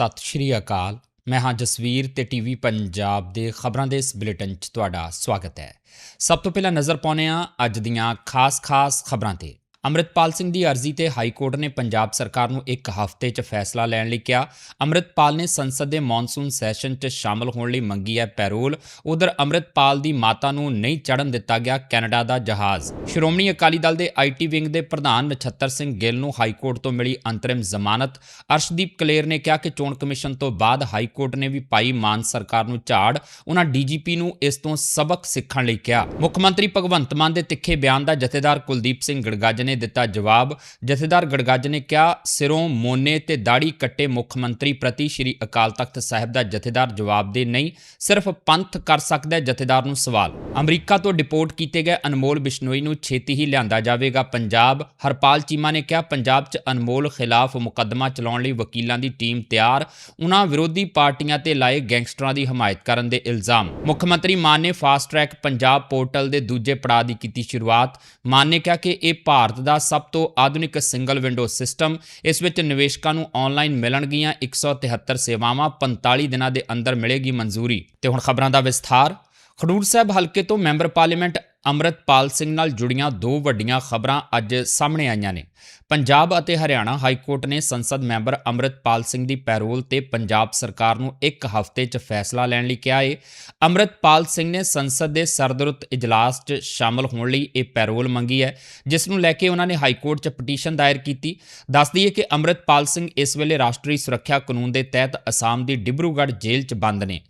ਸਤਿ ਸ਼੍ਰੀ ਅਕਾਲ। ਮੈਂ ਹਾਂ ਜਸਵੀਰ ਤੇ ਟੀਵੀ ਪੰਜਾਬ ਦੇ ਖਬਰਾਂ ਦੇ ਇਸ ਬੁਲੇਟਿਨ 'ਚ ਤੁਹਾਡਾ ਸਵਾਗਤ ਹੈ। ਸਭ ਤੋਂ ਪਹਿਲਾਂ ਨਜ਼ਰ ਪਾਉਂਦੇ ਹਾਂ ਅੱਜ ਦੀਆਂ ਖਾਸ-ਖਾਸ ਖਬਰਾਂ ਤੇ। ਅੰਮ੍ਰਿਤਪਾਲ ਸਿੰਘ ਦੀ ਅਰਜ਼ੀ ਤੇ ਹਾਈ ਕੋਰਟ ਨੇ ਪੰਜਾਬ ਸਰਕਾਰ ਨੂੰ ਇੱਕ ਹਫ਼ਤੇ 'ਚ ਫੈਸਲਾ ਲੈਣ ਲਈ ਕਿਹਾ। ਅੰਮ੍ਰਿਤਪਾਲ ਨੇ ਸੰਸਦ ਦੇ ਮੌਨਸੂਨ ਸੈਸ਼ਨ 'ਚ ਸ਼ਾਮਲ ਹੋਣ ਲਈ ਮੰਗੀ ਹੈ ਪੈਰੋਲ। ਉਧਰ ਅੰਮ੍ਰਿਤਪਾਲ ਦੀ ਮਾਤਾ ਨੂੰ ਨਹੀਂ ਚੜਨ ਦਿੱਤਾ ਗਿਆ ਕੈਨੇਡਾ ਦਾ ਜਹਾਜ਼। ਸ਼੍ਰੋਮਣੀ ਅਕਾਲੀ ਦਲ ਦੇ ਆਈਟੀ ਵਿੰਗ ਦੇ ਪ੍ਰਧਾਨ ਨਛੱਤਰ ਸਿੰਘ ਗਿੱਲ ਨੂੰ ਹਾਈ ਕੋਰਟ ਤੋਂ ਮਿਲੀ ਅੰਤਰਿਮ ਜ਼ਮਾਨਤ। ਅਰਸ਼ਦੀਪ ਕਲੇਰ ਨੇ ਕਿਹਾ ਕਿ ਚੋਣ ਕਮਿਸ਼ਨ ਤੋਂ ਬਾਅਦ ਹਾਈ ਕੋਰਟ ਨੇ ਵੀ ਪਾਈ ਮਾਨ ਸਰਕਾਰ ਨੂੰ ਝਾੜ। ਉਹਨਾਂ ਡੀਜੀਪੀ ਨੂੰ ਇਸ ਤੋਂ ਸਬਕ ਸਿੱਖਣ ਲਈ ਕਿਹਾ। ਮੁੱਖ ਮੰਤਰੀ ਭਗਵੰਤ ਮਾਨ ਦੇ ਤਿੱਖੇ ਬਿਆਨ ਦਾ ਜਥੇਦਾਰ ਕੁਲਦੀਪ ਸਿੰਘ ਗੜਗੱਜ ਨੇ ਦਿੱਤਾ ਜਵਾਬ, ਜਥੇਦਾਰ ਗੜਗੱਜ ਨੇ ਕਿਹਾ, ਸਿਰੋਂ ਮੋਨੇ ਤੇ ਦਾੜੀ ਕੱਟੇ ਮੁੱਖ ਮੰਤਰੀ ਪ੍ਰਤੀ ਸ਼੍ਰੀ ਅਕਾਲ ਤਖਤ ਸਾਹਿਬ ਦਾ ਜਥੇਦਾਰ ਜਵਾਬ ਦੇ ਨਹੀਂ, ਸਿਰਫ ਪੰਥ ਕਰ ਸਕਦਾ ਹੈ ਜਥੇਦਾਰ ਨੂੰ ਸਵਾਲ। ਅਮਰੀਕਾ ਤੋਂ ਡਿਪੋਰਟ ਕੀਤੇ ਗਏ ਅਨਮੋਲ ਬਿਸ਼ਨੋਈ ਨੂੰ ਛੇਤੀ ਹੀ ਲਿਆਂਦਾ ਜਾਵੇਗਾ ਪੰਜਾਬ। ਹਰਪਾਲ ਚੀਮਾ ਨੇ ਕਿਹਾ, ਪੰਜਾਬ 'ਚ ਅਨਮੋਲ ਖਿਲਾਫ ਮੁਕੱਦਮਾ ਚਲਾਉਣ ਲਈ ਵਕੀਲਾਂ ਦੀ ਟੀਮ ਤਿਆਰ ਉਹਨਾਂ ਵਿਰੋਧੀ ਪਾਰਟੀਆਂ ਤੇ ਲਾਏ ਗੈਂਗਸਟਰਾਂ ਦੀ ਹਮਾਇਤ ਕਰਨ ਦੇ ਇਲਜ਼ਾਮ। ਮੁੱਖ ਮੰਤਰੀ ਮਾਨ ਨੇ ਫਾਸਟ ਟਰੈਕ ਪੰਜਾਬ ਪੋਰਟਲ ਦੇ ਦੂਜੇ ਪੜਾਅ ਦੀ ਕੀਤੀ ਸ਼ੁਰੂਆਤ। ਮਾਨ ਨੇ ਕਿਹਾ ਕਿ ਇਹ ਭਾਰਤ ਦਾ ਸਭ ਤੋਂ ਆਧੁਨਿਕ ਸਿੰਗਲ ਵਿੰਡੋ ਸਿਸਟਮ, ਇਸ ਵਿੱਚ ਨਿਵੇਸ਼ਕਾਂ ਨੂੰ ਆਨਲਾਈਨ ਮਿਲਣਗੀਆਂ 173 ਸੇਵਾਵਾਂ 45 ਦਿਨਾਂ ਦੇ ਅੰਦਰ ਮਿਲੇਗੀ ਮਨਜ਼ੂਰੀ। ਤੇ ਹੁਣ ਖਬਰਾਂ ਦਾ ਵਿਸਥਾਰ। ਖਡੂਰ ਸਾਹਿਬ ਹਲਕੇ ਤੋਂ ਮੈਂਬਰ ਪਾਰਲੀਮੈਂਟ ਅੰਮ੍ਰਿਤਪਾਲ ਸਿੰਘ ਨਾਲ ਜੁੜੀਆਂ ਦੋ ਵੱਡੀਆਂ ਖਬਰਾਂ ਅੱਜ ਸਾਹਮਣੇ ਆਈਆਂ ਨੇ। ਪੰਜਾਬ ਅਤੇ ਹਰਿਆਣਾ ਹਾਈ ਕੋਰਟ ਨੇ ਸੰਸਦ ਮੈਂਬਰ ਅੰਮ੍ਰਿਤਪਾਲ ਸਿੰਘ ਦੀ ਪੈਰੋਲ ਤੇ ਪੰਜਾਬ ਸਰਕਾਰ ਨੂੰ ਇੱਕ ਹਫ਼ਤੇ 'ਚ ਫੈਸਲਾ ਲੈਣ ਲਈ ਕਿਹਾ ਹੈ ਅੰਮ੍ਰਿਤਪਾਲ ਸਿੰਘ ਨੇ ਸੰਸਦ ਦੇ ਸਰਦਰੁੱਤ ਇਜਲਾਸ 'ਚ ਸ਼ਾਮਲ ਹੋਣ ਲਈ ਇਹ ਪੈਰੋਲ ਮੰਗੀ ਹੈ, ਜਿਸ ਨੂੰ ਲੈ ਕੇ ਉਹਨਾਂ ਨੇ ਹਾਈ ਕੋਰਟ 'ਚ ਪਟੀਸ਼ਨ ਦਾਇਰ ਕੀਤੀ। ਦੱਸ ਦਈਏ ਕਿ ਅੰਮ੍ਰਿਤਪਾਲ ਸਿੰਘ ਇਸ ਵੇਲੇ ਰਾਸ਼ਟਰੀ ਸੁਰੱਖਿਆ ਕਾਨੂੰਨ ਦੇ ਤਹਿਤ ਅਸਾਮ ਦੀ ਡਿਬਰੂਗੜ੍ਹ ਜੇਲ੍ਹ 'ਚ ਬੰਦ ਨੇ।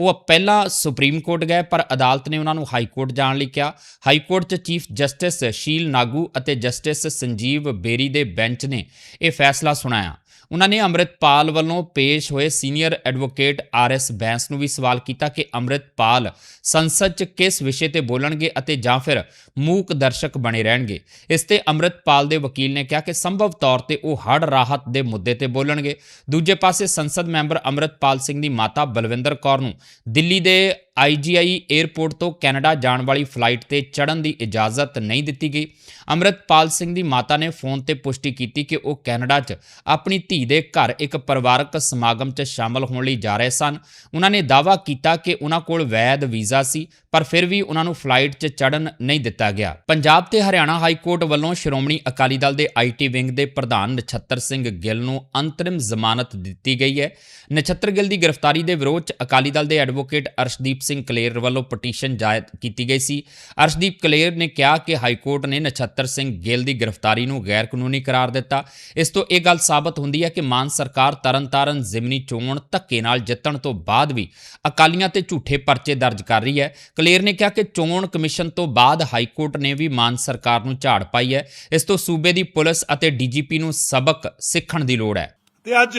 ਉਹ ਪਹਿਲਾਂ ਸੁਪਰੀਮ ਕੋਰਟ ਗਏ, ਪਰ ਅਦਾਲਤ ਨੇ ਉਹਨਾਂ ਨੂੰ ਹਾਈ ਕੋਰਟ ਜਾਣ ਲਈ ਕਿਹਾ। ਹਾਈ ਕੋਰਟ 'ਚ ਚੀਫ ਜਸਟਿਸ ਸ਼ੀਲ ਨਾਗੂ ਅਤੇ ਜਸਟਿਸ ਸੰਜੀਵ ਬੇਰੀ ਦੇ ਬੈਂਚ ਨੇ ਇਹ ਫੈਸਲਾ ਸੁਣਾਇਆ। ਉਹਨਾਂ ਨੇ ਅੰਮ੍ਰਿਤਪਾਲ ਵੱਲੋਂ ਪੇਸ਼ ਹੋਏ senior advocate R S Bains ਨੂੰ ਵੀ ਸਵਾਲ ਕੀਤਾ ਕਿ ਅੰਮ੍ਰਿਤਪਾਲ ਸੰਸਦ 'ਚ ਕਿਸ ਵਿਸ਼ੇ ਤੇ ਬੋਲਣਗੇ ਅਤੇ ਜਾਂ ਫਿਰ ਮੂਕ ਦਰਸ਼ਕ ਬਣੇ ਰਹਿਣਗੇ। ਇਸ ਤੇ ਅੰਮ੍ਰਿਤਪਾਲ ਦੇ ਵਕੀਲ ਨੇ ਕਿਹਾ ਕਿ ਸੰਭਵ ਤੌਰ ਤੇ ਉਹ ਹੜ੍ਹ ਰਾਹਤ ਦੇ ਮੁੱਦੇ ਤੇ ਬੋਲਣਗੇ। ਦੂਜੇ ਪਾਸੇ ਸੰਸਦ ਮੈਂਬਰ ਅੰਮ੍ਰਿਤਪਾਲ ਸਿੰਘ ਦੀ ਮਾਤਾ ਬਲਵਿੰਦਰ ਕੌਰ ਨੂੰ ਦਿੱਲੀ ਦੇ ਆਈਜੀਆਈ 에ਅਰਪੋਰਟ ਤੋਂ ਕੈਨੇਡਾ ਜਾਣ ਵਾਲੀ ਫਲਾਈਟ ਤੇ ਚੜ੍ਹਨ ਦੀ ਇਜਾਜ਼ਤ ਨਹੀਂ ਦਿੱਤੀ ਗਈ। ਅੰਮ੍ਰਿਤਪਾਲ ਸਿੰਘ ਦੀ ਮਾਤਾ ਨੇ ਫੋਨ ਤੇ ਪੁਸ਼ਟੀ ਕੀਤੀ ਕਿ ਉਹ ਕੈਨੇਡਾ 'ਚ ਆਪਣੀ ਧੀ ਦੇ ਘਰ ਇੱਕ ਪਰਿਵਾਰਕ ਸਮਾਗਮ 'ਚ ਸ਼ਾਮਲ ਹੋਣ ਲਈ ਜਾ ਰਹੇ ਸਨ। ਉਹਨਾਂ ਨੇ ਦਾਅਵਾ ਕੀਤਾ ਕਿ ਉਹਨਾਂ ਕੋਲ ਵੈਧ ਵੀਜ਼ਾ ਸੀ, ਪਰ ਫਿਰ ਵੀ ਉਹਨਾਂ ਨੂੰ ਫਲਾਈਟ 'ਚ ਚੜ੍ਹਨ ਨਹੀਂ ਦਿੱਤਾ ਗਿਆ। ਪੰਜਾਬ ਤੇ ਹਰਿਆਣਾ ਹਾਈ ਕੋਰਟ ਵੱਲੋਂ ਸ਼੍ਰੋਮਣੀ ਅਕਾਲੀ ਦਲ ਦੇ ਆਈਟੀ ਵਿੰਗ ਦੇ ਪ੍ਰਧਾਨ ਨਛੱਤਰ ਸਿੰਘ ਗਿੱਲ ਨੂੰ ਅੰਤਰਿਮ ਜ਼ਮਾਨਤ ਦਿੱਤੀ ਗਈ ਹੈ। ਨਛੱਤਰ ਗਿੱਲ ਦੀ ਗ੍ਰਿਫਤਾਰੀ ਦੇ ਵਿਰੋਧ 'ਚ ਅਕਾਲੀ ਦਲ ਦੇ ਐਡਵੋਕੇਟ ਅਰਸ਼ਦੀਪ ਸਿੰਘ ਕਲੇਰ ਵੱਲੋਂ ਪਟੀਸ਼ਨ ਦਾਇਰ ਕੀਤੀ ਗਈ ਸੀ। ਅਰਸ਼ਦੀਪ ਕਲੇਰ ਨੇ ਕਿਹਾ ਕਿ ਹਾਈ ਕੋਰਟ ਨੇ ਨਛੱਤਰ ਸਿੰਘ ਗਿੱਲ ਦੀ ਗ੍ਰਿਫਤਾਰੀ ਨੂੰ ਗੈਰ ਕਾਨੂੰਨੀ ਕਰਾਰ ਦਿੱਤਾ। ਇਸ ਤੋਂ ਇਹ ਗੱਲ ਸਾਬਤ ਹੁੰਦੀ ਹੈ ਕਿ ਮਾਨ ਸਰਕਾਰ ਤਰਨਤਾਰਨ ਜ਼ਿਮਨੀ ਚੋਣ ਧੱਕੇ ਨਾਲ ਜਿੱਤਣ ਤੋਂ ਬਾਅਦ ਵੀ ਅਕਾਲੀਆਂ ਤੇ ਝੂਠੇ ਪਰਚੇ ਦਰਜ ਕਰ ਰਹੀ ਹੈ। ਕਲੇਰ ਨੇ ਕਿਹਾ ਕਿ ਚੋਣ ਕਮਿਸ਼ਨ ਤੋਂ ਬਾਅਦ ਹਾਈ ਕੋਰਟ ਨੇ ਵੀ ਮਾਨ ਸਰਕਾਰ ਨੂੰ ਝਾੜ ਪਾਈ ਹੈ। ਇਸ ਤੋਂ ਸੂਬੇ ਦੀ ਪੁਲਿਸ ਅਤੇ ਡੀਜੀਪੀ ਨੂੰ ਸਬਕ ਸਿੱਖਣ ਦੀ ਲੋੜ ਹੈ। ਤੇ ਅੱਜ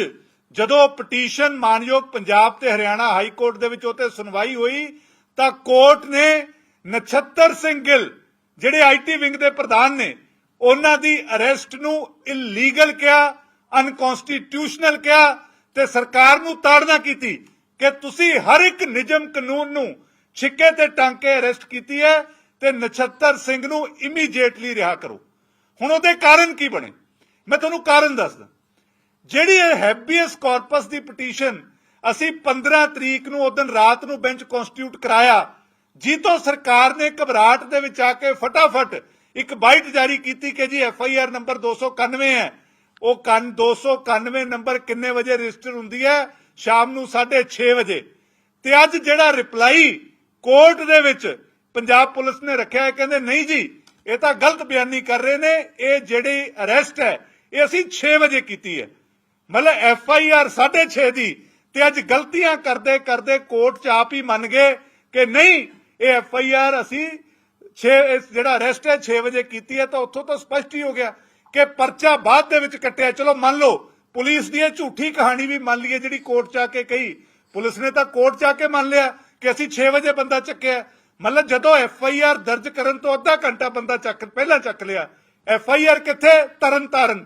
ਜਦੋਂ ਪਟੀਸ਼ਨ ਮਾਨਯੋਗ ਪੰਜਾਬ ਤੇ ਹਰਿਆਣਾ ਹਾਈ ਕੋਰਟ ਦੇ ਵਿੱਚ ਉਤੇ ਸੁਣਵਾਈ ਹੋਈ, ਤਾਂ ਕੋਰਟ ਨੇ ਨਛੱਤਰ ਸਿੰਘ ਗਿੱਲ, ਜਿਹੜੇ ਆਈਟੀ ਵਿੰਗ ਦੇ ਪ੍ਰਧਾਨ ਨੇ, ਉਹਨਾਂ ਦੀ ਅਰੈਸਟ ਨੂੰ ਇਲੀਗਲ ਕਿਹਾ ਅਨਕਨਸਟੀਟਿਊਸ਼ਨਲ ਕਿਹਾ ਤੇ ਸਰਕਾਰ ਨੂੰ ਤਾੜਨਾ ਕੀਤੀ ਕਿ ਤੁਸੀਂ ਹਰ ਇੱਕ ਨਿਯਮ ਕਾਨੂੰਨ ਨੂੰ ਛਿੱਕੇ ਤੇ ਟੰਗ ਕੇ ਅਰੈਸਟ ਕੀਤੀ ਹੈ ਤੇ ਨਛੱਤਰ ਸਿੰਘ ਨੂੰ ਇਮੀਡੀਏਟਲੀ ਰਿਹਾ ਕਰੋ। ਹੁਣ ਉਹਦੇ ਕਾਰਨ ਕੀ ਬਣੇ? ਮੈਂ ਤੁਹਾਨੂੰ ਕਾਰਨ ਦੱਸਦਾ। ਜਿਹੜੀ ਇਹ ਹੈਬੀਅਸ ਕਾਰਪਸ ਦੀ ਪਟੀਸ਼ਨ ਅਸੀਂ 15 ਤਰੀਕ ਨੂੰ ਉਦੋਂ ਰਾਤ ਨੂੰ ਬੈਂਚ ਕਨਸਟੀਟਿਊਟ ਕਰਾਇਆ, ਜੀਤੋਂ ਸਰਕਾਰ ਨੇ ਘਬਰਾਹਟ ਦੇ ਵਿੱਚ ਆ ਕੇ ਫਟਾਫਟ ਇੱਕ ਬਾਈਟ ਜਾਰੀ ਕੀਤੀ ਕਿ ਜੀ ਐਫ ਆਈ ਆਰ ਨੰਬਰ 291 ਹੈ। ਉਹ ਕੰਨ 291 ਨੰਬਰ ਕਿੰਨੇ ਵਜੇ ਰਜਿਸਟਰ ਹੁੰਦੀ ਹੈ? ਸ਼ਾਮ ਨੂੰ 6:30 ਵਜੇ। ਤੇ ਅੱਜ ਜਿਹੜਾ ਰਿਪਲਾਈ ਕੋਰਟ ਦੇ ਵਿੱਚ ਪੰਜਾਬ ਪੁਲਿਸ ਨੇ ਰੱਖਿਆ ਹੈ, ਕਹਿੰਦੇ ਨਹੀਂ ਜੀ, ਇਹ ਤਾਂ ਗਲਤ ਬਿਆਨੀ ਕਰ ਰਹੇ ਨੇ, ਇਹ ਜਿਹੜੀ ਅਰੈਸਟ ਹੈ, ਇਹ ਅਸੀਂ 6 ਵਜੇ ਕੀਤੀ ਹੈ। ਮਤਲਬ ਐਫ ਆਈ ਆਰ 6:30 ਦੀ। ਤੇ ਅੱਜ ਗਲਤੀਆਂ ਕਰਦੇ ਕਰਦੇ ਕੋਰਟ ਚ ਆਪ ਹੀ ਮੰਨ ਗਏ ਕਿ ਨਹੀਂ, ਇਹ ਐਫ ਆਈ ਆਰ ਅਸੀਂ 6 ਜਿਹੜਾ ਅਰੈਸਟ ਹੈ 6 ਵਜੇ ਕੀਤੀ ਹੈ, ਤਾਂ ਉੱਥੋਂ ਤਾਂ ਸਪਸ਼ਟ ਹੀ ਹੋ ਗਿਆ ਕਿ ਪਰਚਾ ਬਾਅਦ ਦੇ ਵਿੱਚ ਕੱਟਿਆ। ਚਲੋ ਮੰਨ ਲਓ, ਪੁਲਿਸ ਦੀ ਇਹ ਝੂਠੀ ਕਹਾਣੀ ਵੀ ਮੰਨ ਲਈਏ ਜਿਹੜੀ ਕੋਰਟ ਚ ਆ ਕੇ ਕਹੀ। ਪੁਲਿਸ ਨੇ ਤਾਂ ਕੋਰਟ ਚ ਆ ਕੇ ਮੰਨ ਲਿਆ ਕਿ ਅਸੀਂ 6 ਵਜੇ ਬੰਦਾ ਚੱਕਿਆ। ਮਤਲਬ ਜਦੋਂ ਐਫ ਆਈ ਆਰ ਦਰਜ ਕਰਨ ਤੋਂ ਅੱਧਾ ਘੰਟਾ ਬੰਦਾ ਚੱਕ, ਪਹਿਲਾਂ ਚੱਕ ਲਿਆ। ਐਫ ਆਈ ਆਰ ਕਿੱਥੇ? ਤਰਨ ਤਾਰਨ।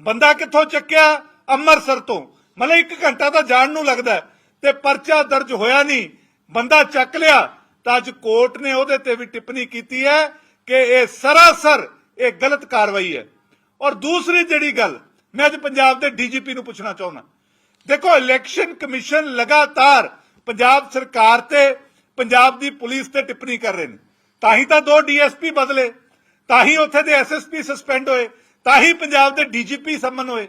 ਬੰਦਾ ਕਿੱਥੋਂ ਚੱਕਿਆ? ਅੰਮ੍ਰਿਤਸਰ ਤੋਂ। ਮਤਲਬ 1 ਘੰਟਾ ਤਾਂ ਜਾਣ ਨੂੰ ਲੱਗਦਾ ਤੇ ਪਰਚਾ ਦਰਜ ਹੋਇਆ ਨਹੀਂ। ਬੰਦਾ ਚੱਕ ਲਿਆ ਤਾਂ ਅੱਜ ਕੋਰਟ ਨੇ ਉਹਦੇ ਤੇ ਵੀ ਟਿੱਪਣੀ ਕੀਤੀ ਹੈ ਕਿ ਇਹ ਸਰਾਸਰ ਇਹ ਗਲਤ ਕਾਰਵਾਈ ਹੈ। ਔਰ ਦੂਸਰੀ ਜਿਹੜੀ ਗੱਲ, ਮੈਂ ਅੱਜ ਪੰਜਾਬ ਦੇ ਡੀਜੀਪੀ ਨੂੰ ਪੁੱਛਣਾ ਚਾਹੁੰਦਾ। ਦੇਖੋ, ਇਲੈਕਸ਼ਨ ਕਮਿਸ਼ਨ ਲਗਾਤਾਰ ਪੰਜਾਬ ਸਰਕਾਰ ਤੇ ਪੰਜਾਬ ਦੀ ਪੁਲਿਸ ਤੇ ਟਿੱਪਣੀ ਕਰ ਰਹੇ ਨੇ। ਤਾਂ ਹੀ ਤਾਂ ਦੋ ਡੀਐਸਪੀ ਬਦਲੇ, ਤਾਂ ਹੀ ਉੱਥੇ ਦੇ ਐਸਐਸਪੀ ਸਸਪੈਂਡ ਹੋਏ ਤਾਂ ਹੀ ਪੰਜਾਬ ਦੇ ਡੀਜੀਪੀ ਸੰਮਨ ਹੋਏ।